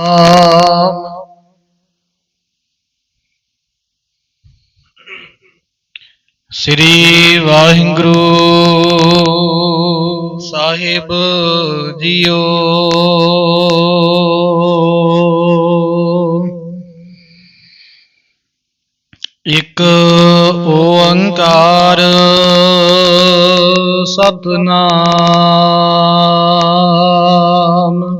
ਆਮ ਸ੍ਰੀ ਵਾਹਿਗੁਰੂ ਸਾਹਿਬ JIO. ਇੱਕ ਓੰਕਾਰ ਸਤਨਾਮ।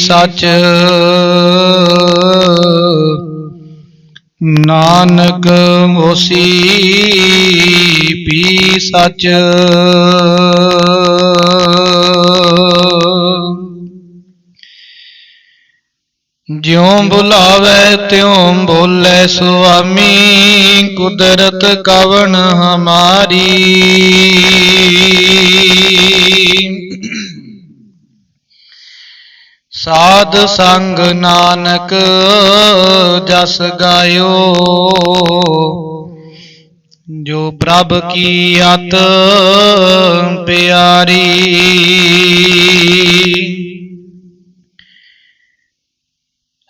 ਸੱਚ। ਨਾਨਕ ਮੋਸੀ ਪੀ ਸੱਚ। ਜਿਉ ਬੁਲਾਵੇ ਤਿਉ ਬੋਲੇ ਸੁਆਮੀ ਕੁਦਰਤ ਕਵਣ ਹਮਾਰੀ। ਸਾਧ ਸੰਗ ਨਾਨਕ ਜਸ ਗਾਇਓ। ਜੋ ਪ੍ਰਭ ਕੀ ਅਤ ਪਿਆਰੀ।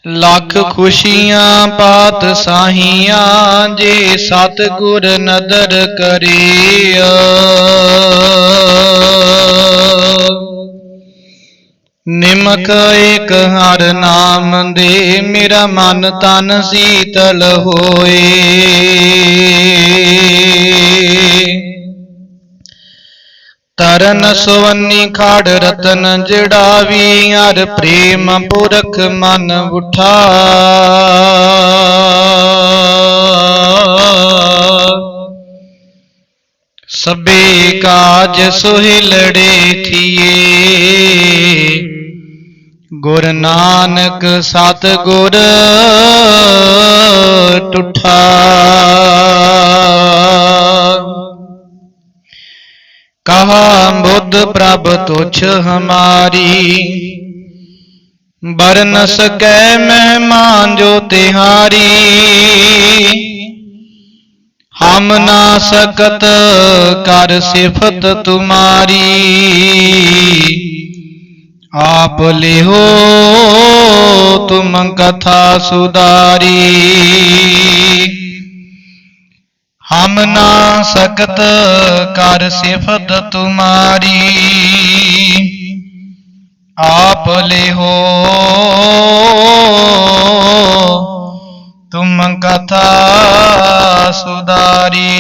ਲੱਖ ਖੁਸ਼ੀਆਂ ਪਾਤ ਸਾਹੀਆਂ ਜੇ ਸਤਿਗੁਰ ਨਦਰ ਕਰੀਆ ਨਿਮਕ ਏਕ ਹਰ ਨਾਮ ਦੇ, ਮੇਰਾ ਮਨ ਤਨ ਸੀਤਲ ਹੋਏ। ਤਰਨ ਸੁਵੰਨੀ ਖਾੜ ਰਤਨ ਜੜਾਵੀ ਹਰ ਪ੍ਰੇਮ ਪੁਰਖ ਮਨ ਉਠਾ। ਸਭੇ ਕਾਜ ਸੁਹਿਲੜੇ ਥੀਏ। ਗੁਰ ਨਾਨਕ ਸਤ ਗੁਰ ਟੁਠਾ। ਕਹਾ ਬੁੱਧ ਪ੍ਰਭ ਤੁਛ ਹਮਾਰੀ ਬਰਨ ਸਕੈ ਮਹਿਮਾਨ ਜੋ ਤਿਹਾਰੀ। ਹਮ ਨਾ ਸਕਤ ਕਰ ਸਿਫਤ ਤੁਮਾਰੀ। ਆਪ ਲਿਹੋ ਤੁਮ ਕਥਾ ਸੁਦਾਰੀ ਹਮ ਨਾ ਸਕਤ ਕਰ ਸਿਫਤ ਤੁਮਾਰੀ। ਆਪ ਲਿਹੋ ਤੁਮ ਕਥਾ ਸੁਦਾਰੀ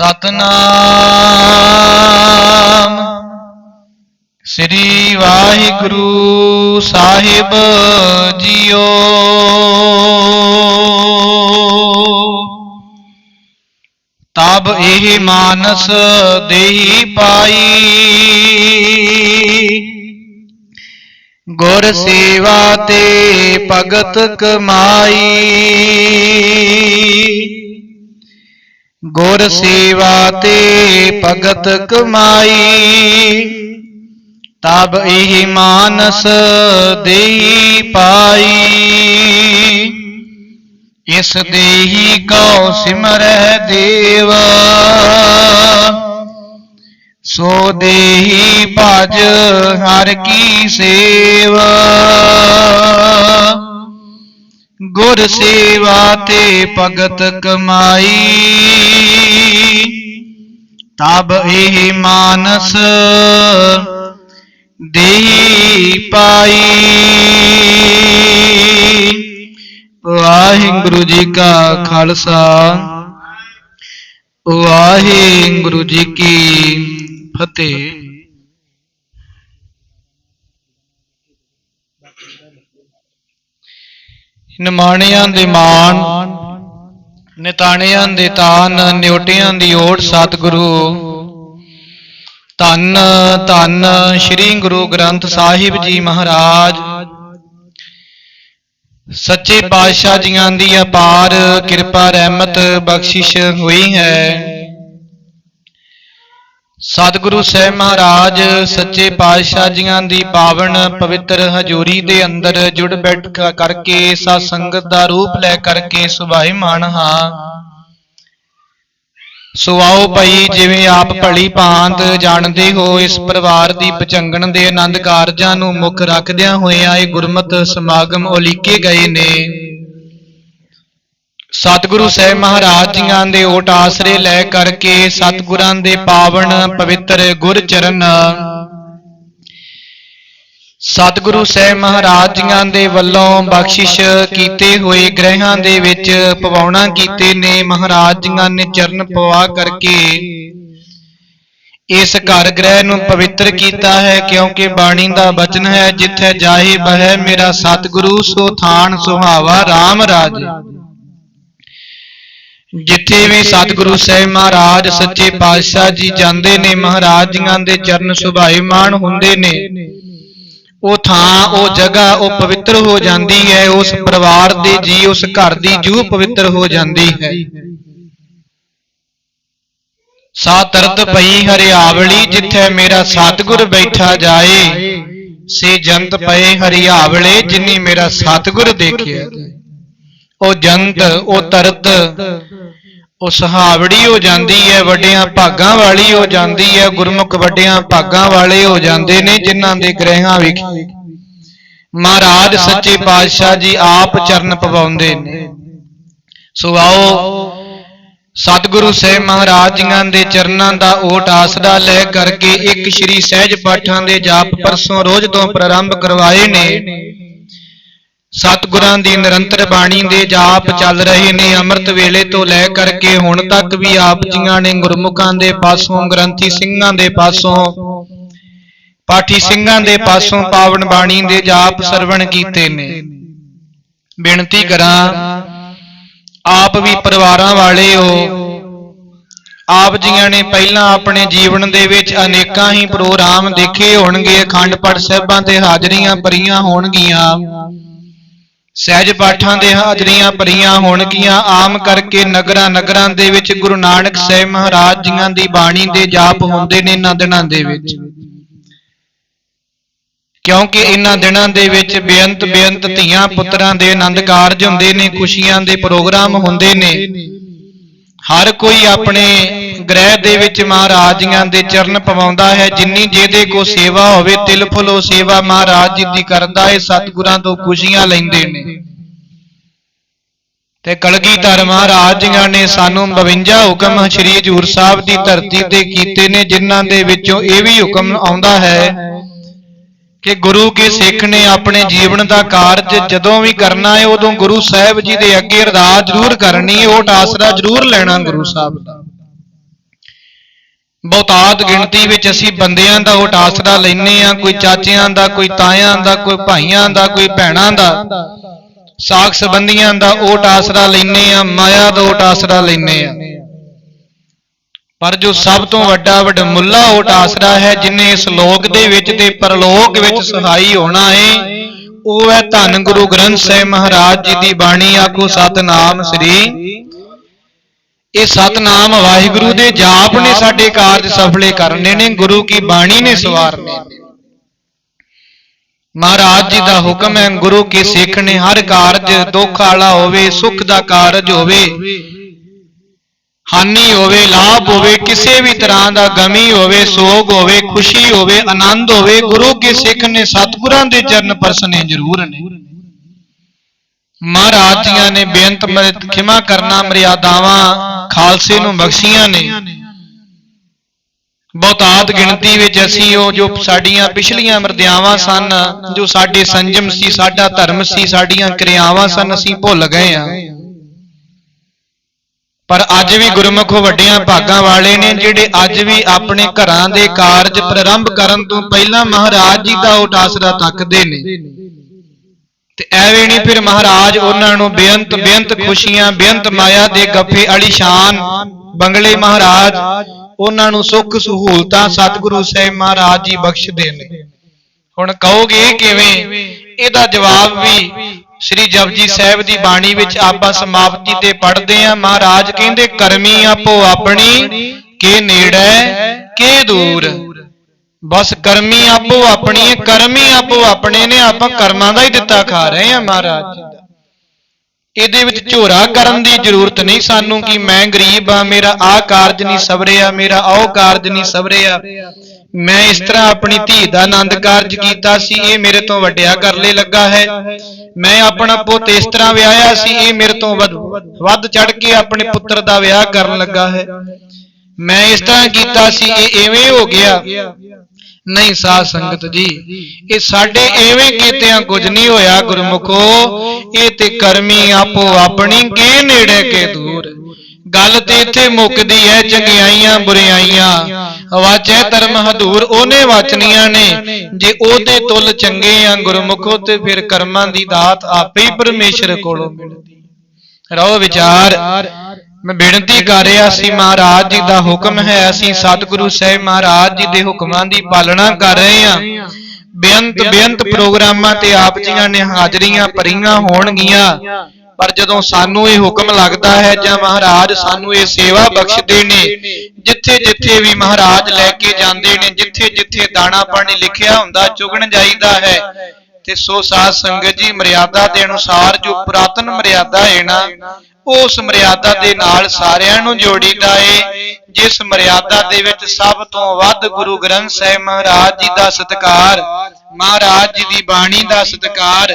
ਸਤਨਾਮ। ਸ੍ਰੀ ਵਾਹਿਗੁਰੂ ਸਾਹਿਬ ਜੀਓ। ਤਬ ਇਹ ਮਾਨਸ ਦੇਹੀ ਪਾਈ। ਗੁਰ ਸੇਵਾ ਤੇ ਭਗਤ ਕਮਾਈ। ਗੁਰ ਸੇਵਾ ਤੇ ਭਗਤ ਕਮਾਈ। ਤਬ ਇਹ ਮਾਨਸ ਦੇਈ ਪਾਈ। ਇਸ ਦੇਹੀ ਕਉ ਸਿਮਰੈ ਦੇਵ। ਸੋ ਦੇਹੀ ਭਜ ਹਰ ਕੀ ਸੇਵ। ਗੁਰ ਸੇਵਾ ਤੇ ਭਗਤ ਕਮਾਈ। ਤਬ ਇਹ ਮਾਨਸ ਦੇਹੀ ਪਾਈ। ਵਾਹਿਗੁਰੂ ਜੀ ਕਾ ਖਾਲਸਾ। ਵਾਹਿਗੁਰੂ ਜੀ ਕੀ ਫਤਿਹ। ਨਿਮਾਣਿਆਂ ਦੇ ਮਾਣ, ਨਿਤਾਣਿਆਂ ਦੇ ਤਾਨ, ਨਿਉਟਿਆਂ ਦੀ ਓਟ ਸਤਿਗੁਰੂ। ਧੰਨ ਧੰਨ ਸ੍ਰੀ ਗੁਰੂ ਗ੍ਰੰਥ ਸਾਹਿਬ ਜੀ ਮਹਾਰਾਜ। ਸੱਚੇ ਪਾਤਸ਼ਾਹ ਜੀਆਂ ਦੀ ਅਪਾਰ ਕਿਰਪਾ, ਰਹਿਮਤ, ਬਖਸ਼ਿਸ਼ ਹੋਈ ਹੈ। ਸਤਿਗੁਰੂ ਸਾਹਿਬ ਮਹਾਰਾਜ, ਸੱਚੇ ਪਾਤਸ਼ਾਹ ਜੀਆਂ ਦੀ ਪਾਵਨ ਪਵਿੱਤਰ ਹਜ਼ੂਰੀ ਦੇ ਅੰਦਰ ਜੁੜ ਬੈਠ ਕਰਕੇ ਸਤ ਸੰਗਤ ਦਾ ਰੂਪ ਲੈ ਕਰਕੇ ਸੁਭਾਈਮਾਨ ਹਾਂ। ਸੁਆਓ ਆਓ ਭਾਈ, ਜਿਵੇਂ ਆਪ ਭਲੀ ਭਾਂਤ ਜਾਣਦੇ ਹੋ, ਇਸ ਪਰਿਵਾਰ ਦੀ ਪਚੰਗਣ ਦੇ ਆਨੰਦ ਕਾਰਜਾਂ ਨੂੰ ਮੁੱਖ ਰੱਖਦਿਆਂ ਹੋਇਆਂ ਇਹ ਗੁਰਮਤ ਸਮਾਗਮ ਉਲੀਕੇ ਗਏ ਨੇ। ਸਤਿਗੁਰੂ ਸਾਹਿਬ ਮਹਾਰਾਜ ਜੀਆਂ ਦੇ ਓਟ ਆਸਰੇ ਲੈ ਕਰਕੇ ਸਤਿਗੁਰਾਂ ਦੇ ਪਾਵਨ ਪਵਿੱਤਰ ਗੁਰ ਚਰਨ। ਸਤਿਗੁਰੂ ਸਾਹਿਬ ਮਹਾਰਾਜ ਜੀਆਂ ਦੇ ਵੱਲੋਂ ਬਖਸ਼ਿਸ਼ ਕੀਤੇ ਹੋਏ ਗ੍ਰਹਿਾਂ ਦੇ ਵਿੱਚ ਪਵਾਉਣਾ ਕੀਤੇ ਨੇ ਮਹਾਰਾਜ ਜੀਆਂ ਨੇ ਚਰਨ ਪਵਾ ਕਰਕੇ। ਇਸ ਘਰ ਗ੍ਰਹਿ ਨੂੰ ਪਵਿੱਤਰ ਕੀਤਾ ਹੈ ਕਿਉਂਕਿ ਬਾਣੀ ਦਾ ਬਚਨ ਹੈ ਜਿੱਥੇ ਜਾਏ ਬਹਿ ਮੇਰਾ ਸਤਿਗੁਰੂ ਸੋ ਥਾਨ ਸੁਹਾਵਾ RAM ਰਾਜ। ਜਿੱਥੇ ਵੀ ਸਤਿਗੁਰੂ ਸਾਹਿਬ ਮਹਾਰਾਜ, ਸੱਚੇ ਪਾਤਸ਼ਾਹ ਜੀ ਜਾਂਦੇ ਨੇ ਮਹਾਰਾਜ ਜੀਆਂ ਦੇ ਚਰਨ ਸੁਭਾਈਮਾਨ ਹੁੰਦੇ ਨੇ। ਉਹ ਥਾਂ, ਉਹ ਜਗ੍ਹਾ, ਉਹ ਪਵਿੱਤਰ ਹੋ ਜਾਂਦੀ ਹੈ, ਉਸ ਪਰਿਵਾਰ ਦੇ ਜੀ, ਉਸ ਘਰ ਦੀ ਜੂ ਪਵਿੱਤਰ ਹੋ ਜਾਂਦੀ ਹੈ। ਸਾ ਤਰਤ ਪਈ ਹਰਿਆਵਲੀ, ਜਿੱਥੇ ਮੇਰਾ ਸਤਿਗੁਰ ਬੈਠਾ ਜਾਏ, ਸੇ ਜੰਤ ਪਏ ਹਰਿਆਵਲੇ, ਜਿਨੀ ਮੇਰਾ ਸਤਿਗੁਰ ਦੇਖਿਆ ਉਹ ਜੰਤ, ਉਹ ਤਰਤ, ਉਹ ਸਹਾਵੜੀ ਹੋ ਜਾਂਦੀ ਹੈ, ਵੱਡਿਆਂ ਭਾਗਾਂ ਵਾਲੀ ਹੋ ਜਾਂਦੀ ਹੈ, ਗੁਰਮੁਖ ਵੱਡਿਆਂ ਭਾਗਾਂ ਵਾਲੇ ਹੋ ਜਾਂਦੇ ਨੇ ਜਿਨ੍ਹਾਂ ਦੇ ਗ੍ਰਹਿਾਂ ਵਿਖੇ ਮਹਾਰਾਜ ਸੱਚੇ ਪਾਤਸ਼ਾਹ ਜੀ ਆਪ ਚਰਨ ਪਵਾਉਂਦੇ ਨੇ। ਸੋ ਆਓ, ਸਤਿਗੁਰੂ ਸਾਹਿਬ ਮਹਾਰਾਜ ਜੀਆਂ ਦੇ ਚਰਨਾਂ ਦਾ ਓਟ ਆਸਰਾ ਲੈ ਕਰਕੇ ਇੱਕ ਸ਼੍ਰੀ ਸਹਿਜ ਪਾਠਾਂ ਦੇ ਜਾਪ ਪਰਸੋਂ ਰੋਜ਼ ਤੋਂ ਪ੍ਰਾਰੰਭ ਕਰਵਾਏ ਨੇ। ਸਤਿਗੁਰਾਂ ਦੀ ਨਿਰੰਤਰ ਬਾਣੀ ਦੇ ਜਾਪ ਚੱਲ ਰਹੇ ਨੇ, ਅੰਮ੍ਰਿਤ ਵੇਲੇ ਤੋਂ ਲੈ ਕਰਕੇ ਹੁਣ ਤੱਕ ਵੀ ਆਪ ਜੀਆਂ ਨੇ ਗੁਰਮੁਖਾਂ ਦੇ ਪਾਸੋਂ, ਗ੍ਰੰਥੀ ਸਿੰਘਾਂ ਦੇ ਪਾਸੋਂ, ਪਾਠੀ ਸਿੰਘਾਂ ਦੇ ਪਾਸੋਂ ਪਾਵਨ ਬਾਣੀ ਦੇ ਜਾਪ ਸਰਵਣ ਕੀਤੇ ਨੇ। ਬੇਨਤੀ ਕਰਾਂ, ਆਪ ਵੀ ਪਰਿਵਾਰਾਂ ਵਾਲੇ ਹੋ ਆਪ ਜੀਆਂ ਨੇ ਪਹਿਲਾਂ ਆਪਣੇ ਜੀਵਨ ਦੇ ਵਿੱਚ ਅਨੇਕਾਂ ਹੀ ਪ੍ਰੋਗਰਾਮ ਦੇਖੇ ਹੋਣਗੇ, ਅਖੰਡ ਪਾਠ ਸਾਹਿਬਾਂ ਤੇ ਹਾਜ਼ਰੀਆਂ ਭਰੀਆਂ ਹੋਣਗੀਆਂ। ਸਹਿਜ ਪਾਠਾਂ ਦੇ ਹਾਜ਼ਰੀਆਂ ਭਰੀਆਂ ਹੋਣਗੀਆਂ। ਆਮ ਕਰਕੇ ਨਗਰਾਂ ਨਗਰਾਂ ਦੇ ਵਿੱਚ ਗੁਰੂ ਨਾਨਕ ਸਾਹਿਬ ਮਹਾਰਾਜ ਜੀਆਂ ਦੀ ਬਾਣੀ ਦੇ ਜਾਪ ਹੁੰਦੇ ਨੇ ਇਹਨਾਂ ਦਿਨਾਂ ਦੇ ਵਿੱਚ। ਕਿਉਂਕਿ ਇਹਨਾਂ ਦਿਨਾਂ ਦੇ ਵਿੱਚ ਬੇਅੰਤ ਬੇਅੰਤ ਧੀਆਂ ਪੁੱਤਰਾਂ ਦੇ ਆਨੰਦ ਕਾਰਜ ਹੁੰਦੇ ਨੇ, ਖੁਸ਼ੀਆਂ ਦੇ ਪ੍ਰੋਗਰਾਮ ਹੁੰਦੇ ਨੇ। ਹਰ ਕੋਈ ਆਪਣੇ ਗ੍ਰਹਿ ਦੇ ਵਿੱਚ ਮਹਾਰਾਜ ਜੀਆਂ ਦੇ ਚਰਨ ਪਵਾਉਂਦਾ ਹੈ, ਜਿੰਨੀ ਜਿਹਦੇ ਕੋ ਸੇਵਾ ਹੋਵੇ, ਤਿਲ ਫੁੱਲੋ ਸੇਵਾ ਮਹਾਰਾਜ ਜੀ ਦੀ ਕਰਦਾ ਹੈ, ਸਤਿਗੁਰਾਂ ਤੋਂ ਖੁਸ਼ੀਆਂ ਲੈਂਦੇ ਨੇ। ਤੇ ਕਲਗੀਧਰ ਮਹਾਰਾਜ ਜੀਆਂ ਨੇ ਸਾਨੂੰ 52 ਹੁਕਮ ਸ੍ਰੀ ਹਜੂਰ ਸਾਹਿਬ ਦੀ ਧਰਤੀ ਤੇ ਕੀਤੇ ਨੇ, ਜਿਨ੍ਹਾਂ ਦੇ ਵਿੱਚੋਂ ਇਹ ਵੀ ਹੁਕਮ ਆਉਂਦਾ ਹੈ ਕਿ ਗੁਰੂ ਕੇ ਸਿੱਖ ਨੇ ਆਪਣੇ ਜੀਵਨ ਦਾ ਕਾਰਜ ਜਦੋਂ ਵੀ ਕਰਨਾ ਹੈ, ਉਦੋਂ ਗੁਰੂ ਸਾਹਿਬ ਜੀ ਦੇ ਅੱਗੇ ਅਰਦਾਸ ਜ਼ਰੂਰ ਕਰਨੀ ਹੈ, ਉਹ ਆਸਰਾ ਜ਼ਰੂਰ ਲੈਣਾ ਗੁਰੂ ਸਾਹਿਬ ਦਾ। ਬਹੁਤਾਤ ਗਿਣਤੀ ਵਿੱਚ ਅਸੀਂ ਬੰਦਿਆਂ ਦਾ ਉਹ ਆਸਰਾ ਲੈਨੇ ਆ ਕੋਈ ਚਾਚਿਆਂ ਦਾ, ਕੋਈ ਤਾਇਆਂ ਦਾ, ਕੋਈ ਭਾਈਆਂ ਦਾ, ਕੋਈ ਭੈਣਾਂ ਦਾ। ਸਾਖ ਸੰਬੰਧੀਆਂ ਦਾ ਓਟ ਆਸਰਾ ਲੈਨੇ ਆ ਮਾਇਆ ਦਾ ਓਟ ਆਸਰਾ ਲੈਨੇ ਆ ਪਰ ਜੋ ਸਭ ਤੋਂ ਵੱਡਾ ਵਡਮੁੱਲਾ ਓਟ ਆਸਰਾ ਹੈ, ਜਿਨੇ ਇਸ ਲੋਕ ਦੇ ਵਿੱਚ ਤੇ ਪਰਲੋਕ ਵਿੱਚ ਸਹਾਈ ਹੋਣਾ ਹੈ, ਉਹ ਹੈ ਧੰਨ ਗੁਰੂ ਗ੍ਰੰਥ ਸਾਹਿਬ ਮਹਾਰਾਜ ਜੀ ਦੀ ਬਾਣੀ, ਆਖੋ ਸਤਨਾਮ ਸ੍ਰੀ ਇਹ ਸਤਨਾਮ ਵਾਹਿਗੁਰੂ ਦੇ ਜਾਪ ਨੇ ਸਾਡੇ ਕਾਰਜ ਸਫਲੇ ਕਰਨੇ ਨੇ, ਗੁਰੂ ਕੀ ਬਾਣੀ ਨੇ ਸਵਾਰਨੇ ਨੇ। ਮਹਾਰਾਜ ਜੀ ਦਾ ਹੁਕਮ ਹੈ, ਗੁਰੂ ਕੇ ਸਿੱਖ ਨੇ ਹਰ ਕਾਰਜ ਦੁੱਖ ਵਾਲਾ ਹੋਵੇ, ਸੁੱਖ ਦਾ ਕਾਰਜ ਹੋਵੇ, ਹਾਨੀ ਹੋਵੇ, ਲਾਭ ਹੋਵੇ, ਕਿਸੇ ਵੀ ਤਰ੍ਹਾਂ ਦਾ ਗਮੀ ਹੋਵੇ, ਸੋਗ ਹੋਵੇ, ਖੁਸ਼ੀ ਹੋਵੇ, ਆਨੰਦ ਹੋਵੇ, ਗੁਰੂ ਕੇ ਸਿੱਖ ਨੇ ਸਤਿਗੁਰਾਂ ਦੇ ਚਰਨ ਪਰਸਨੇ ਜ਼ਰੂਰ ਨੇ। ਮਹਾਰਾਜ ਜੀਆਂ ਨੇ ਬੇਅੰਤ ਮਰਿਤ ਖਿਮਾ ਕਰਨਾ ਮਰਿਆਦਾਵਾਂ ਖਾਲਸੇ ਨੂੰ ਬਖਸ਼ੀਆਂ ਨੇ। ਬਹੁਤਾਤ ਗਿਣਤੀ ਵਿੱਚ ਅਸੀਂ ਉਹ ਜੋ ਸਾਡੀਆਂ ਪਿਛਲੀਆਂ ਮਰਦਿਆਵਾਂ ਸਨ, ਜੋ ਸਾਡੇ ਸੰਜਮ ਸੀ, ਸਾਡਾ ਧਰਮ ਸੀ, ਸਾਡੀਆਂ ਕਿਰਿਆਵਾਂ ਸਨ, ਅਸੀਂ ਭੁੱਲ ਗਏ ਆ ਪਰ ਅੱਜ ਵੀ ਗੁਰਮੁਖ ਵੱਡਿਆਂ ਭਾਗਾਂ ਵਾਲੇ ਨੇ, ਜਿਹੜੇ ਅੱਜ ਵੀ ਆਪਣੇ ਘਰਾਂ ਦੇ ਕਾਰਜ ਪ੍ਰਾਰੰਭ ਕਰਨ ਤੋਂ ਪਹਿਲਾਂ ਮਹਾਰਾਜ ਜੀ ਦਾ ਓਟ ਆਸਰਾ ਤੱਕਦੇ ਨੇ। ਤੇ ਐਵੇਂ ਨਹੀਂ ਫਿਰ ਮਹਾਰਾਜ ਉਹਨਾਂ ਨੂੰ ਬੇਅੰਤ ਬੇਅੰਤ ਖੁਸ਼ੀਆਂ, ਬੇਅੰਤ ਮਾਇਆ ਦੇ ਗੱਫੇ ਅਲੀਸ਼ਾਨ ਬੰਗਲੇ ਮਹਾਰਾਜ, ਉਹਨਾਂ ਨੂੰ ਸੁੱਖ ਸਹੂਲਤਾਂ ਸਤਿਗੁਰੂ ਸਾਹਿਬ ਮਹਾਰਾਜ ਜੀ ਬਖਸ਼ਦੇ ਨੇ। ਹੁਣ ਕਹੋਗੇ ਕਿਵੇਂ? ਇਹਦਾ ਜਵਾਬ ਵੀ ਸ੍ਰੀ ਜਪਜੀ ਸਾਹਿਬ ਦੀ ਬਾਣੀ ਵਿੱਚ ਆਪਾਂ ਸਮਾਪਤੀ ਤੇ ਪੜ੍ਹਦੇ ਆ ਮਹਾਰਾਜ ਕਹਿੰਦੇ, ਕਰਮੀ ਆਪੋ ਆਪਣੀ, ਕੇ ਨੇੜੇ, ਕੇ ਦੂਰ। ਬਸ ਕਰਮੀ ਆਪੋ ਆਪਣੀ ਹੈ, ਕਰਮੀ ਆਪੋ ਆਪਣੇ ਨੇ, ਆਪਾਂ ਕਰਮਾਂ ਦਾ ਹੀ ਦਿੱਤਾ ਖਾ ਰਹੇ ਆ ਮਹਾਰਾਜ। ਜੀ ਦਾ ਇਹਦੇ ਵਿੱਚ ਝੋਰਾ ਕਰਨ ਦੀ ਜ਼ਰੂਰਤ ਨਹੀਂ ਸਾਨੂੰ ਕਿ ਮੈਂ ਗਰੀਬ ਆ ਮੇਰਾ ਆਹ ਕਾਰਜ ਨਹੀਂ ਸਵਰਿਆ, ਮੇਰਾ ਉਹ ਕਾਰਜ ਨਹੀਂ ਸਵਰਿਆ। ਮੈਂ ਇਸ ਤਰ੍ਹਾਂ ਆਪਣੀ ਧੀ ਦਾ ਆਨੰਦ ਕਾਰਜ ਕੀਤਾ ਸੀ, ਇਹ ਮੇਰੇ ਤੋਂ ਵੱਡਿਆ ਕਰਲੇ ਲੱਗਾ ਹੈ। ਮੈਂ ਆਪਣਾ ਪੁੱਤ ਇਸ ਤਰ੍ਹਾਂ ਵਿਆਹਿਆ ਸੀ, ਇਹ ਮੇਰੇ ਤੋਂ ਵੱਧ ਵੱਧ ਚੜ ਕੇ ਆਪਣੇ ਪੁੱਤਰ ਦਾ ਵਿਆਹ ਕਰਨ ਲੱਗਾ ਹੈ। ਮੈਂ ਇਸ ਤਰ੍ਹਾਂ ਕੀਤਾ ਸੀ, ਇਹ ਐਵੇਂ ਹੋ ਗਿਆ। ਨਹੀਂ ਸਾਧ ਸੰਗਤ ਜੀ। ਇਹ ਸਾਡੇ ਐਵੇਂ ਕੀਤਿਆਂ ਕੁਝ ਨਹੀਂ ਹੋਇਆ ਗੁਰਮੁਖੋ। ਇਹ ਤੇ ਕਰਮੀ ਆਪੋ ਆਪਣੀ ਕੇ ਨੇੜੇ ਕੇ ਦੂਰ। ਗੱਲ ਤੇ ਇੱਥੇ ਮੁੱਕਦੀ ਹੈ ਚੰਗਿਆਈਆਂ ਬੁਰਿਆਈਆਂ। ਵਾਚੈ ਧਰਮ ਹਦੂਰ ਉਹਨੇ ਵਾਚਨੀਆਂ ਨੇ। ਜੇ ਉਹਦੇ ਤੁਲ ਚੰਗੇ ਆ ਗੁਰਮੁਖੋ ਤੇ ਫਿਰ ਕਰਮਾਂ ਦੀ ਦਾਤ ਆਪੇ ਹੀ ਪਰਮੇਸ਼ਰ ਕੋਲੋਂ ਮਿਲਦੀ। ਰਹੋ ਵਿਚਾਰ। ਮੈਂ ਬੇਨਤੀ ਕਰ ਰਿਹਾ ਸੀ, ਮਹਾਰਾਜ ਜੀ ਦਾ ਹੁਕਮ ਹੈ, ਅਸੀਂ ਸਤਿਗੁਰੂ ਸਾਹਿਬ ਮਹਾਰਾਜ ਜੀ ਦੇ ਹੁਕਮਾਂ ਦੀ ਪਾਲਣਾ ਕਰ ਰਹੇ ਹਾਂ। ਬੇਅੰਤ ਬੇਅੰਤ ਪ੍ਰੋਗਰਾਮਾਂ ਤੇ ਆਪ ਜੀਆਂ ਨੇ ਹਾਜ਼ਰੀਆਂ ਭਰੀਆਂ ਹੋਣਗੀਆਂ। ਪਰ ਜਦੋਂ ਸਾਨੂੰ ਇਹ ਹੁਕਮ ਲੱਗਦਾ ਹੈ ਜਾਂ ਮਹਾਰਾਜ ਸਾਨੂੰ ਇਹ ਸੇਵਾ ਬਖਸ਼ਦੇ ਨੇ ਜਿੱਥੇ ਜਿੱਥੇ ਵੀ ਮਹਾਰਾਜ ਲੈ ਕੇ ਜਾਂਦੇ ਨੇ ਜਿੱਥੇ ਜਿੱਥੇ ਦਾਣਾ ਪਾਣੀ ਲਿਖਿਆ ਹੁੰਦਾ, ਚੁਗਣ ਜਾਈਦਾ ਹੈ, ਤੇ ਸੋ ਸਾਧ ਸੰਗਤ ਜੀ ਮਰਿਆਦਾ ਦੇ ਅਨੁਸਾਰ ਜੋ ਪੁਰਾਤਨ ਮਰਿਆਦਾ ਹੈ ਨਾ ਉਸ ਮਰਿਆਦਾ ਦੇ ਨਾਲ ਸਾਰਿਆਂ ਨੂੰ ਜੋੜੀਦਾ ਏ ਜਿਸ ਮਰਿਆਦਾ ਦੇ ਵਿੱਚ ਸਭ ਤੋਂ ਵੱਧ ਗੁਰੂ ਗ੍ਰੰਥ ਸਾਹਿਬ ਮਹਾਰਾਜ ਜੀ ਦਾ ਸਤਿਕਾਰ, ਮਹਾਰਾਜ ਜੀ ਦੀ ਬਾਣੀ ਦਾ ਸਤਿਕਾਰ,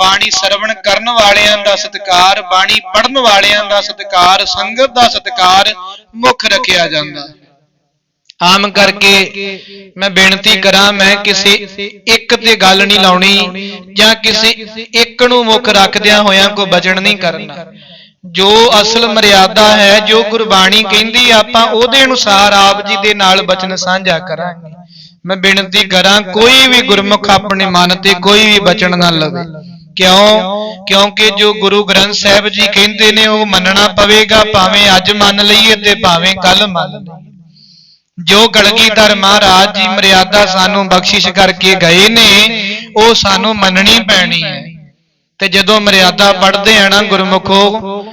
ਬਾਣੀ ਸਰਵਣ ਕਰਨ ਵਾਲਿਆਂ ਦਾ ਸਤਿਕਾਰ, ਬਾਣੀ ਪੜਨ ਵਾਲਿਆਂ ਦਾ ਸਤਿਕਾਰ, ਸੰਗਤ ਦਾ ਸਤਿਕਾਰ ਮੁੱਖ ਰੱਖਿਆ ਜਾਂਦਾ। ਆਮ ਕਰਕੇ ਮੈਂ ਬੇਨਤੀ ਕਰਾਂ, ਮੈਂ ਕਿਸੇ ਇੱਕ ਤੇ ਗੱਲ ਨਹੀਂ ਲਾਉਣੀ ਜਾਂ ਕਿਸੇ ਇੱਕ ਨੂੰ ਮੁੱਖ ਰੱਖਦਿਆਂ ਹੋਇਆਂ ਕੋਈ ਬਚਨ ਨਹੀਂ ਕਰਨਾ। ਜੋ ਅਸਲ ਮਰਿਆਦਾ ਹੈ, ਜੋ ਗੁਰਬਾਣੀ ਕਹਿੰਦੀ ਆਪਾਂ ਉਹਦੇ ਅਨੁਸਾਰ ਆਪ ਜੀ ਦੇ ਨਾਲ ਬਚਨ ਸਾਂਝਾ ਕਰਾਂਗੇ। ਮੈਂ ਬੇਨਤੀ ਕਰਾਂ, ਕੋਈ ਵੀ ਗੁਰਮੁਖ ਆਪਣੇ ਮਨ ਤੇ ਕੋਈ ਵੀ ਬਚਨ ਨਾ ਲਵੇ। ਕਿਉਂ? ਕਿਉਂਕਿ ਜੋ ਗੁਰੂ ਗ੍ਰੰਥ ਸਾਹਿਬ ਜੀ ਕਹਿੰਦੇ ਨੇ, ਉਹ ਮੰਨਣਾ ਪਵੇਗਾ, ਭਾਵੇਂ ਅੱਜ ਮੰਨ ਲਈਏ ਤੇ ਭਾਵੇਂ ਕੱਲ ਮੰਨ ਲਈਏ। ਜੋ ਕਲਗੀਧਰ ਮਹਾਰਾਜ ਜੀ ਮਰਿਆਦਾ ਸਾਨੂੰ ਬਖਸ਼ਿਸ਼ ਕਰਕੇ ਗਏ ਨੇ, ਉਹ ਸਾਨੂੰ ਮੰਨਣੀ ਪੈਣੀ ਹੈ। ਤੇ ਜਦੋਂ ਮਰਿਆਦਾ ਪੜ੍ਹਦੇ ਆ ਨਾ ਗੁਰਮੁਖੋ,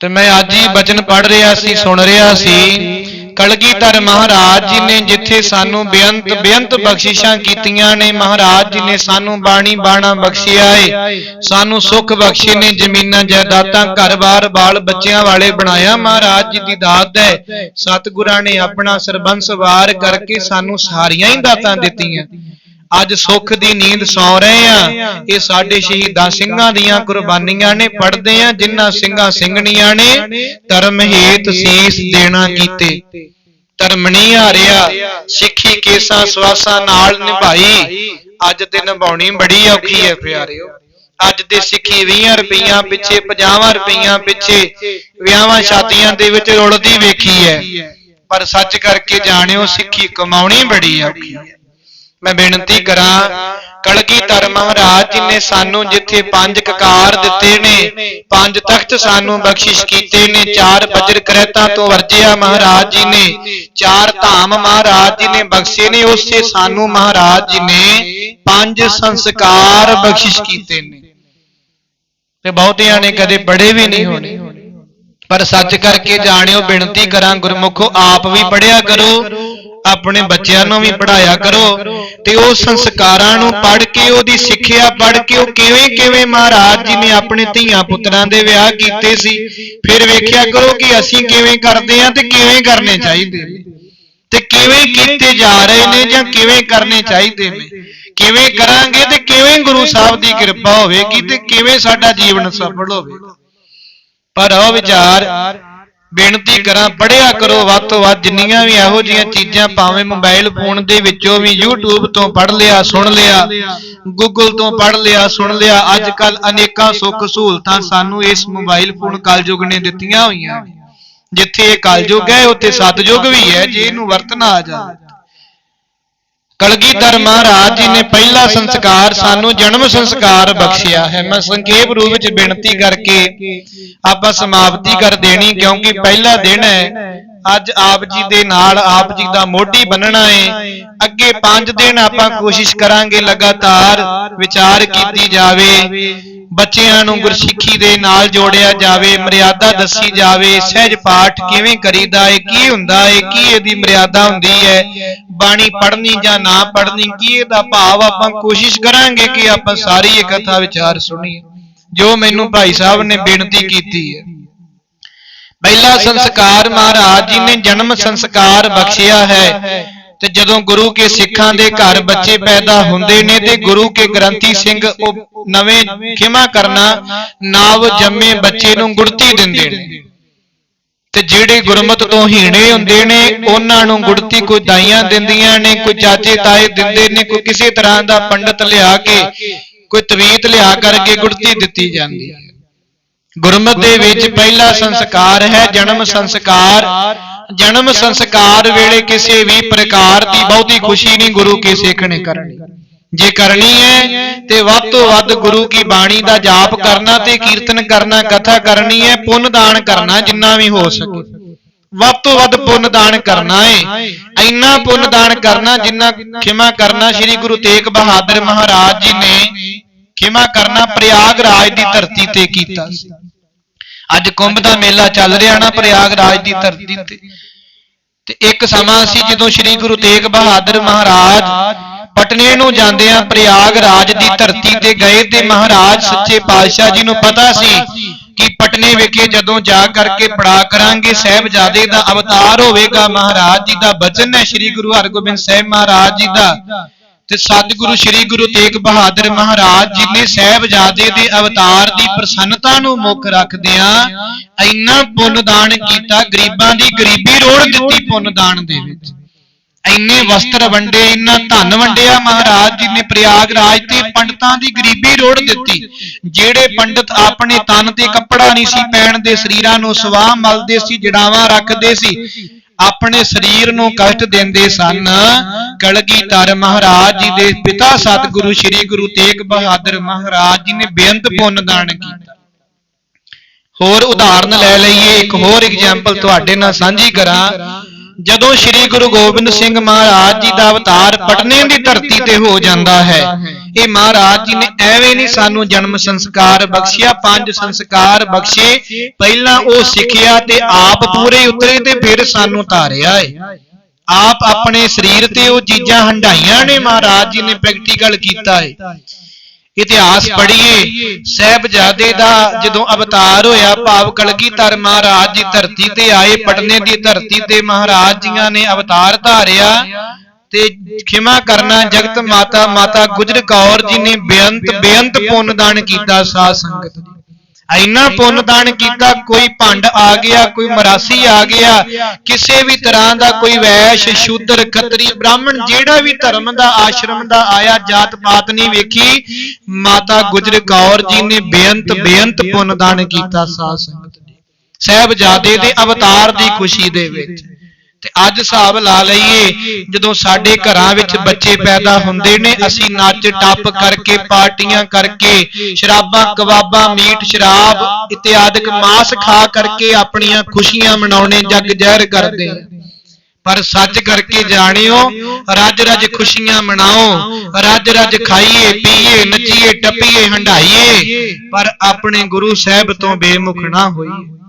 ਤੇ ਮੈਂ ਅੱਜ ਹੀ ਬਚਨ ਪੜ੍ਹ ਰਿਹਾ ਸੀ, ਸੁਣ ਰਿਹਾ ਸੀ। ਕਲਗੀਧਰ ਮਹਾਰਾਜ ਜੀ ਨੇ ਜਿੱਥੇ ਸਾਨੂੰ ਬੇਅੰਤ ਬੇਅੰਤ ਬਖਸ਼ਿਸ਼ਾਂ ਕੀਤੀਆਂ ਨੇ, ਮਹਾਰਾਜ ਜੀ ਨੇ ਸਾਨੂੰ ਬਾਣੀ ਬਾਣਾ ਬਖਸ਼ਿਆ ਏ ਸਾਨੂੰ ਸੁੱਖ ਬਖਸ਼ੇ ਨੇ, ਜ਼ਮੀਨਾਂ, ਜਾਇਦਾਦਾਂ, ਘਰ-ਬਾਰ, ਬਾਲ ਬੱਚਿਆਂ ਵਾਲੇ ਬਣਾਇਆ ਮਹਾਰਾਜ ਜੀ ਦੀ ਦਾਤ ਹੈ। ਸਤਿਗੁਰਾਂ ਨੇ ਆਪਣਾ ਸਰਬੰਸ ਵਾਰ ਕਰਕੇ ਸਾਨੂੰ ਸਾਰੀਆਂ ਹੀ ਦਾਤਾਂ ਦਿੱਤੀਆਂ। ਅੱਜ ਸੁੱਖ ਦੀ ਨੀਂਦ ਸੌ ਰਹੇ ਆ। ਇਹ ਸਾਡੇ ਸ਼ਹੀਦਾਂ ਸਿੰਘਾਂ ਦੀਆਂ ਕੁਰਬਾਨੀਆਂ ਨੇ। ਪੜਦੇ ਆ ਜਿਨ੍ਹਾਂ ਸਿੰਘਾਂ ਸਿੰਘਣੀਆਂ ਨੇ। ਧਰਮ ਹੇਤ ਸੀਸ ਦੇਣਾ ਕੀਤੇ। ਧਰਮ ਨਹੀਂ ਹਾਰਿਆ। ਸਿੱਖੀ ਕੇਸਾਂ ਸਵਾਸਾਂ ਨਾਲ ਨਿਭਾਈ। ਅੱਜ ਤੇ ਨਿਭਾਉਣੀ ਬੜੀ ਔਖੀ ਹੈ ਪਿਆਰਿਓ। ਅੱਜ ਦੇ ਸਿੱਖੀ 20 ਰੁਪਈਆਂ ਪਿੱਛੇ 50 ਰੁਪਈਆਂ ਪਿੱਛੇ, ਵਿਆਹਾਂ ਸ਼ਾਦੀਆਂ ਦੇ ਵਿੱਚ ਰੁਲਦੀ ਵੇਖੀ ਹੈ। ਪਰ ਸੱਚ ਕਰਕੇ ਜਾਣਿਓ, ਸਿੱਖੀ ਕਮਾਉਣੀ ਬੜੀ ਔਖੀ ਹੈ। ਮੈਂ ਬੇਨਤੀ ਕਰਾਂ ਕਲਗੀਧਰ ਮਹਾਰਾਜ ਜੀ ਨੇ ਸਾਨੂੰ ਜਿੱਥੇ ਪੰਜ ਕਕਾਰ ਦਿੱਤੇ ਨੇ, ਪੰਜ ਤਖਤ ਸਾਨੂੰ ਬਖਸ਼ਿਸ਼ ਕੀਤੇ ਨੇ, ਚਾਰ ਬਜਰ ਕਰੈਤਾ ਤੋਂ ਵਰਜਿਆ ਮਹਾਰਾਜ ਜੀ ਨੇ, ਚਾਰ ਧਾਮ ਮਹਾਰਾਜ ਜੀ ਨੇ ਬਖਸ਼ੇ ਨੇ, ਉਸੇ ਸਾਨੂੰ ਮਹਾਰਾਜ ਜੀ ਨੇ ਪੰਜ ਸੰਸਕਾਰ ਬਖਸ਼ਿਸ਼ ਕੀਤੇ ਨੇ। ਤੇ ਬਹੁਤਿਆਂ ਨੇ ਕਦੇ ਪੜ੍ਹੇ ਵੀ ਨਹੀਂ ਹੋਣੇ। ਪਰ ਸੱਚ ਕਰਕੇ ਜਾਣਿਓ, ਬੇਨਤੀ ਕਰਾਂ, ਗੁਰਮੁਖੋ, ਆਪ ਵੀ ਪੜਿਆ ਕਰੋ ਆਪਣੇ ਬੱਚਿਆਂ ਨੂੰ ਵੀ ਪੜਾਇਆ ਕਰੋ ਤੇ ਉਹ ਸੰਸਕਾਰਾਂ ਨੂੰ ਪੜ੍ਹ ਕੇ, ਉਹਦੀ ਸਿੱਖਿਆ ਪੜ੍ਹ ਕੇ, ਉਹ ਕਿਵੇਂ ਕਿਵੇਂ ਮਹਾਰਾਜ ਜੀ ਨੇ ਆਪਣੇ ਧੀਆਂ ਪੁੱਤਰਾਂ ਦੇ ਵਿਆਹ ਕੀਤੇ ਸੀ, ਫਿਰ ਵੇਖਿਆ ਕਰੋ ਕਿ ਅਸੀਂ ਕਿਵੇਂ ਕਰਦੇ ਹਾਂ ਤੇ ਕਿਵੇਂ ਕਰਨੇ ਚਾਹੀਦੇ ਨੇ। ਤੇ ਕਿਵੇਂ ਕੀਤੇ ਜਾ ਰਹੇ ਨੇ ਜਾਂ ਕਿਵੇਂ ਕਰਨੇ ਚਾਹੀਦੇ ਨੇ। ਕਿਵੇਂ ਕਰਾਂਗੇ ਤੇ ਕਿਵੇਂ ਗੁਰੂ ਸਾਹਿਬ ਦੀ ਕਿਰਪਾ ਹੋਵੇਗੀ ਤੇ ਕਿਵੇਂ ਸਾਡਾ ਜੀਵਨ ਸਫਲ ਹੋਵੇਗਾ। ਪਰ ਉਹ ਵਿਚਾਰ ਬੇਨਤੀ ਕਰਾਂ ਪੜਿਆ ਕਰੋ, ਵੱਧ ਤੋਂ ਵੱਧ ਜਿੰਨੀਆਂ ਵੀ ਇਹੋ ਜਿਹੀਆਂ ਚੀਜ਼ਾਂ ਭਾਵੇਂ ਮੋਬਾਈਲ ਫੋਨ ਦੇ ਵਿੱਚੋਂ ਵੀ YouTube ਤੋਂ ਪੜ ਲਿਆ, ਸੁਣ ਲਿਆ, Google ਤੋਂ ਪੜ ਲਿਆ, ਸੁਣ ਲਿਆ ਅੱਜ ਕੱਲ ਅਨੇਕਾਂ ਸੁੱਖ ਸਹੂਲਤਾਂ ਸਾਨੂੰ ਇਸ ਮੋਬਾਈਲ ਫੋਨ ਕਲਯੁਗ ਨੇ ਦਿੱਤੀਆਂ ਹੋਈਆਂ ਜਿੱਥੇ ਇਹ ਕਲਯੁਗ ਹੈ, ਉੱਥੇ ਸਤਜੁਗ ਵੀ ਹੈ, ਜੇ ਇਹਨੂੰ ਵਰਤਣਾ ਆ ਜਾਵੇ। ਕਲਗੀਧਰ ਮਹਾਰਾਜ ਜੀ ਨੇ ਪਹਿਲਾ ਸੰਸਕਾਰ, ਸਾਨੂੰ ਜਨਮ ਸੰਸਕਾਰ ਬਖਸ਼ਿਆ ਹੈ। ਮੈਂ ਸੰਖੇਪ ਰੂਪ ਵਿੱਚ ਬੇਨਤੀ ਕਰਕੇ ਆਪਾਂ ਸਮਾਪਤੀ ਕਰ ਦੇਣੀ, ਕਿਉਂਕਿ ਪਹਿਲਾ ਦਿਨ ਹੈ। ਅੱਜ ਆਪ ਜੀ ਦੇ ਨਾਲ ਆਪ ਜੀ ਦਾ ਮੋਢੀ ਬੰਨਣਾ ਹੈ ਅੱਗੇ 5 ਦਿਨ ਆਪਾਂ ਕੋਸ਼ਿਸ਼ ਕਰਾਂਗੇ ਲਗਾਤਾਰ ਵਿਚਾਰ ਕੀਤੀ ਜਾਵੇ। ਬੱਚਿਆਂ ਨੂੰ ਗੁਰਸਿੱਖੀ ਦੇ ਨਾਲ ਜੋੜਿਆ ਜਾਵੇ, ਮਰਿਆਦਾ ਦੱਸੀ ਜਾਵੇ, ਸਹਿਜ ਪਾਠ ਕਿਵੇਂ ਕਰੀਦਾ ਹੈ ਕੀ ਹੁੰਦਾ ਹੈ ਕੀ ਇਹਦੀ ਮਰਿਆਦਾ ਹੁੰਦੀ ਹੈ ਬਾਣੀ ਪੜ੍ਹਨੀ ਜਾਂ ਨਾ ਪੜ੍ਹਨੀ ਕੀ ਇਹਦਾ ਭਾਵ ਆਪਾਂ ਕੋਸ਼ਿਸ਼ ਕਰਾਂਗੇ ਕਿ ਆਪਾਂ ਸਾਰੀ ਇਹ ਕਥਾ ਵਿਚਾਰ ਸੁਣੀਏ? ਜੋ ਮੈਨੂੰ ਭਾਈ ਸਾਹਿਬ ਨੇ ਬੇਨਤੀ ਕੀਤੀ ਹੈ। ਪਹਿਲਾ ਸੰਸਕਾਰ ਮਹਾਰਾਜ ਜੀ ਨੇ ਜਨਮ ਸੰਸਕਾਰ ਬਖਸ਼ਿਆ ਹੈ। ਤੇ ਜਦੋਂ ਗੁਰੂ ਕੇ ਸਿੱਖਾਂ ਦੇ ਘਰ ਬੱਚੇ ਪੈਦਾ ਹੁੰਦੇ ਨੇ ਤੇ ਗੁਰੂ ਕੇ ਗ੍ਰੰਥੀ ਸਿੰਘ ਉਹ ਨਵੇਂ ਖਿਮਾ ਕਰਨਾ ਨਾਵ ਜੰਮੇ ਬੱਚੇ ਨੂੰ ਗੁੜਤੀ ਦਿੰਦੇ ਨੇ। ਤੇ ਜਿਹੜੇ ਗੁਰਮਤ ਤੋਂ ਹੀਣੇ ਹੁੰਦੇ ਨੇ, ਉਹਨਾਂ ਨੂੰ ਗੁੜਤੀ ਕੋਈ ਦਾਈਆਂ ਦਿੰਦੀਆਂ ਨੇ, ਕੋਈ ਚਾਚੇ ਤਾਏ ਦਿੰਦੇ ਨੇ, ਕੋਈ ਕਿਸੇ ਤਰ੍ਹਾਂ ਦਾ ਪੰਡਤ ਲਿਆ ਕੇ, ਕੋਈ ਤਵੀਤ ਲਿਆ ਕਰਕੇ ਗੁੜਤੀ ਦਿੱਤੀ ਜਾਂਦੀ ਹੈ। ਗੁਰਮਤ ਦੇ ਵਿੱਚ ਪਹਿਲਾ ਸੰਸਕਾਰ ਹੈ ਜਨਮ ਸੰਸਕਾਰ। ਜਨਮ ਸੰਸਕਾਰ ਵੇਲੇ ਕਿਸੇ ਵੀ ਪ੍ਰਕਾਰ ਦੀ ਬਹੁਤੀ ਖੁਸ਼ੀ ਨਹੀਂ ਗੁਰੂ ਕੇ ਸਿੱਖ ਨੇ ਕਰਨੀ। ਜੇ ਕਰਨੀ ਹੈ, ਤੇ ਵੱਧ ਤੋਂ ਵੱਧ ਗੁਰੂ ਕੀ ਬਾਣੀ ਦਾ ਜਾਪ ਕਰਨਾ ਤੇ ਕੀਰਤਨ ਕਰਨਾ, ਕਥਾ ਕਰਨੀ ਹੈ, ਪੁੰਨ ਦਾਨ ਕਰਨਾ, ਜਿੰਨਾ ਵੀ ਹੋ ਸਕੇ। ਵੱਧ ਤੋਂ ਵੱਧ ਪੁੰਨ ਦਾਨ ਕਰਨਾ ਹੈ ਇੰਨਾ ਪੁੰਨ ਦਾਨ ਕਰਨਾ ਜਿੰਨਾ ਖਿਮਾ ਕਰਨਾ ਸ੍ਰੀ ਗੁਰੂ ਤੇਗ ਬਹਾਦਰ ਮਹਾਰਾਜ ਜੀ ਨੇ ਖਿਮਾ ਕਰਨਾ ਪ੍ਰਯਾਗ ਰਾਜ ਦੀ ਧਰਤੀ ਤੇ ਕੀਤਾ ਸੀ। ਅੱਜ ਕੁੰਭ ਦਾ ਮੇਲਾ ਚੱਲ ਰਿਹਾ ਨਾ ਪ੍ਰਯਾਗ ਰਾਜ ਦੀ ਧਰਤੀ ਤੇ। ਤੇ ਇੱਕ ਸਮਾਂ ਸੀ ਜਦੋਂ ਸ੍ਰੀ ਗੁਰੂ ਤੇਗ ਬਹਾਦਰ ਮਹਾਰਾਜ ਪਟਨੇ ਨੂੰ ਜਾਂਦਿਆਂ ਪ੍ਰਯਾਗ ਰਾਜ ਦੀ ਧਰਤੀ ਤੇ ਗਏ ਤੇ ਮਹਾਰਾਜ ਸੱਚੇ ਪਾਤਸ਼ਾਹ ਜੀ ਨੂੰ ਪਤਾ ਸੀ ਕਿ ਪਟਨੇ ਵਿਖੇ ਜਦੋਂ ਜਾ ਕਰਕੇ ਪੜਾ ਕਰਾਂਗੇ, ਸਹਿਬਜ਼ਾਦੇ ਦਾ ਅਵਤਾਰ ਹੋਵੇਗਾ, ਮਹਾਰਾਜ ਜੀ ਦਾ ਬਚਨ ਹੈ ਸ੍ਰੀ ਗੁਰੂ ਹਰਗੋਬਿੰਦ ਸਾਹਿਬ ਮਹਾਰਾਜ ਜੀ ਦਾ। ਤੇ ਸਤਿਗੁਰੂ ਸ੍ਰੀ ਗੁਰੂ ਤੇਗ ਬਹਾਦਰ ਮਹਾਰਾਜ ਜੀ ਨੇ ਸਹਿਬਜ਼ਾਦੇ ਦੇ ਅਵਤਾਰ ਦੀ ਪ੍ਰਸੰਨਤਾ ਨੂੰ ਮੁੱਖ ਰੱਖਦਿਆਂ ਇੰਨਾ ਪੁੰਨ ਦਾਨ ਕੀਤਾ, ਗਰੀਬਾਂ ਦੀ ਗਰੀਬੀ ਰੋੜ ਦਿੱਤੀ ਪੁੰਨ ਦਾਨ ਦੇ ਵਿੱਚ। ਇੰਨੇ ਵਸਤਰ ਵੰਡੇ, ਇੰਨਾ ਧਨ ਵੰਡਿਆ ਮਹਾਰਾਜ ਜੀ ਨੇ ਪ੍ਰਯਾਗ ਰਾਜ ਤੇ ਪੰਡਤਾਂ ਦੀ ਗਰੀਬੀ ਰੋੜ ਦਿੱਤੀ। ਜਿਹੜੇ ਪੰਡਤ ਆਪਣੇ ਤਨ ਤੇ ਕੱਪੜਾ ਨਹੀਂ ਸੀ ਪਹਿਨਦੇ ਦੇ ਸਰੀਰਾਂ ਨੂੰ ਸਵਾਹ ਮਲਦੇ ਸੀ, ਜੜਾਵਾਂ ਰੱਖਦੇ ਸੀ, ਆਪਣੇ ਸਰੀਰ ਨੂੰ ਕਸ਼ਟ ਦਿੰਦੇ ਸਨ। ਕਲਗੀਧਰ ਮਹਾਰਾਜ ਜੀ ਦੇ ਪਿਤਾ ਸਤਿਗੁਰੂ ਸ੍ਰੀ ਗੁਰੂ ਤੇਗ ਬਹਾਦਰ ਮਹਾਰਾਜ ਜੀ ਨੇ ਬੇਅੰਤ ਪੁੰਨ ਦਾਨ ਕੀਤਾ। ਹੋਰ ਉਦਾਹਰਨ ਲੈ ਲਈਏ। ਇੱਕ ਹੋਰ ਐਗਜ਼ਾਮਪਲ ਤੁਹਾਡੇ ਨਾਲ ਸਾਂਝੀ ਕਰਾਂ। ਜਦੋਂ ਸ੍ਰੀ ਗੁਰੂ ਗੋਬਿੰਦ ਸਿੰਘ ਮਹਾਰਾਜ ਜੀ ਦਾ ਅਵਤਾਰ ਪਟਨੇ ਦੀ ਧਰਤੀ ਤੇ ਹੋ ਜਾਂਦਾ ਹੈ, ਇਹ ਮਹਾਰਾਜ ਜੀ ਨੇ ਐਵੇਂ ਨਹੀਂ ਸਾਨੂੰ ਜਨਮ ਸੰਸਕਾਰ ਬਖਸ਼ਿਆ, ਪੰਜ ਸੰਸਕਾਰ ਬਖਸ਼ੇ, ਪਹਿਲਾਂ ਉਹ ਸਿੱਖਿਆ ਤੇ ਆਪ ਪੂਰੇ ਉਤਰੇ ਤੇ ਫਿਰ ਸਾਨੂੰ ਧਾਰਿਆ ਏ। ਆਪ ਆਪਣੇ ਸਰੀਰ ਤੇ ਉਹ ਚੀਜ਼ਾਂ ਹੰਡਾਈਆਂ ਨੇ, ਮਹਾਰਾਜ ਜੀ ਨੇ ਪ੍ਰੈਕਟੀਕਲ ਕੀਤਾ ਏ। ਇਤਿਹਾਸ ਪੜ੍ਹੀਏ, ਸਹਿਬਜ਼ਾਦੇ ਦਾ ਜਦੋਂ ਅਵਤਾਰ ਹੋਇਆ, ਭਾਵ ਕਲਗੀਧਰ ਮਹਾਰਾਜ ਜੀ ਧਰਤੀ ਤੇ ਆਏ, ਪਟਨੇ ਦੀ ਧਰਤੀ ਤੇ ਮਹਾਰਾਜ ਜੀਆਂ ਨੇ ਅਵਤਾਰ ਧਾਰਿਆ ਤੇ ਖਿਮਾ ਕਰਨਾ, ਜਗਤ ਮਾਤਾ ਮਾਤਾ ਗੁਜਰ ਕੌਰ ਜੀ ਨੇ ਬੇਅੰਤ ਬੇਅੰਤ ਪੁੰਨ ਦਾਨ ਕੀਤਾ ਸਾਧ ਸੰਗਤ ਇੰਨਾ ਪੁੰਨ ਦਾਨ ਕੀਤਾ ਕੋਈ ਭੰਡ ਆ ਗਿਆ ਕੋਈ ਮਰਾਸੀ ਆ ਗਿਆ ਕਿਸੇ ਵੀ ਤਰ੍ਹਾਂ ਦਾ ਕੋਈ ਵੈਸ਼ ਸ਼ੂਦਰ ਖੱਤਰੀ ਬ੍ਰਾਹਮਣ ਜਿਹੜਾ ਵੀ ਧਰਮ ਦਾ ਆਸ਼ਰਮ ਦਾ ਆਇਆ ਜਾਤ ਪਾਤ ਨਹੀਂ ਵੇਖੀ ਮਾਤਾ ਗੁਜਰ ਕੌਰ ਜੀ ਨੇ ਬੇਅੰਤ ਬੇਅੰਤ ਪੁੰਨ ਦਾਨ ਕੀਤਾ ਸਾਧ ਸੰਗਤ ਜੀ ਸਹਿਬਜ਼ਾਦੇ ਦੇ ਅਵਤਾਰ ਦੀ ਖੁਸ਼ੀ ਦੇ ਵਿੱਚ। ਤੇ ਅੱਜ ਹਿਸਾਬ ਲਾ ਲਈਏ, ਜਦੋਂ ਸਾਡੇ ਘਰਾਂ ਵਿੱਚ ਬੱਚੇ ਪੈਦਾ ਹੁੰਦੇ ਨੇ, ਅਸੀਂ ਨੱਚ ਟੱਪ ਕਰਕੇ, ਪਾਰਟੀਆਂ ਕਰਕੇ, ਸ਼ਰਾਬਾਂ, ਕਬਾਬਾਂ, ਮੀਟ, ਸ਼ਰਾਬ ਇਤਿਆਦਿਕ ਮਾਸ ਖਾ ਕਰਕੇ ਆਪਣੀਆਂ ਖੁਸ਼ੀਆਂ ਮਨਾਉਣੇ, ਜੱਗ ਜ਼ਹਿਰ ਕਰਦੇ ਹਾਂ। ਪਰ ਸੱਚ ਕਰਕੇ ਜਾਣਿਓ, ਰੱਜ ਰੱਜ ਖੁਸ਼ੀਆਂ ਮਨਾਓ, ਰੱਜ ਰੱਜ ਖਾਈਏ, ਪੀਏ, ਨੱਚੀਏ, ਟੱਪੀਏ ਹੰਡਾਈਏ ਪਰ ਆਪਣੇ ਗੁਰੂ ਸਾਹਿਬ ਤੋਂ ਬੇਮੁਖ ਨਾ ਹੋਈਏ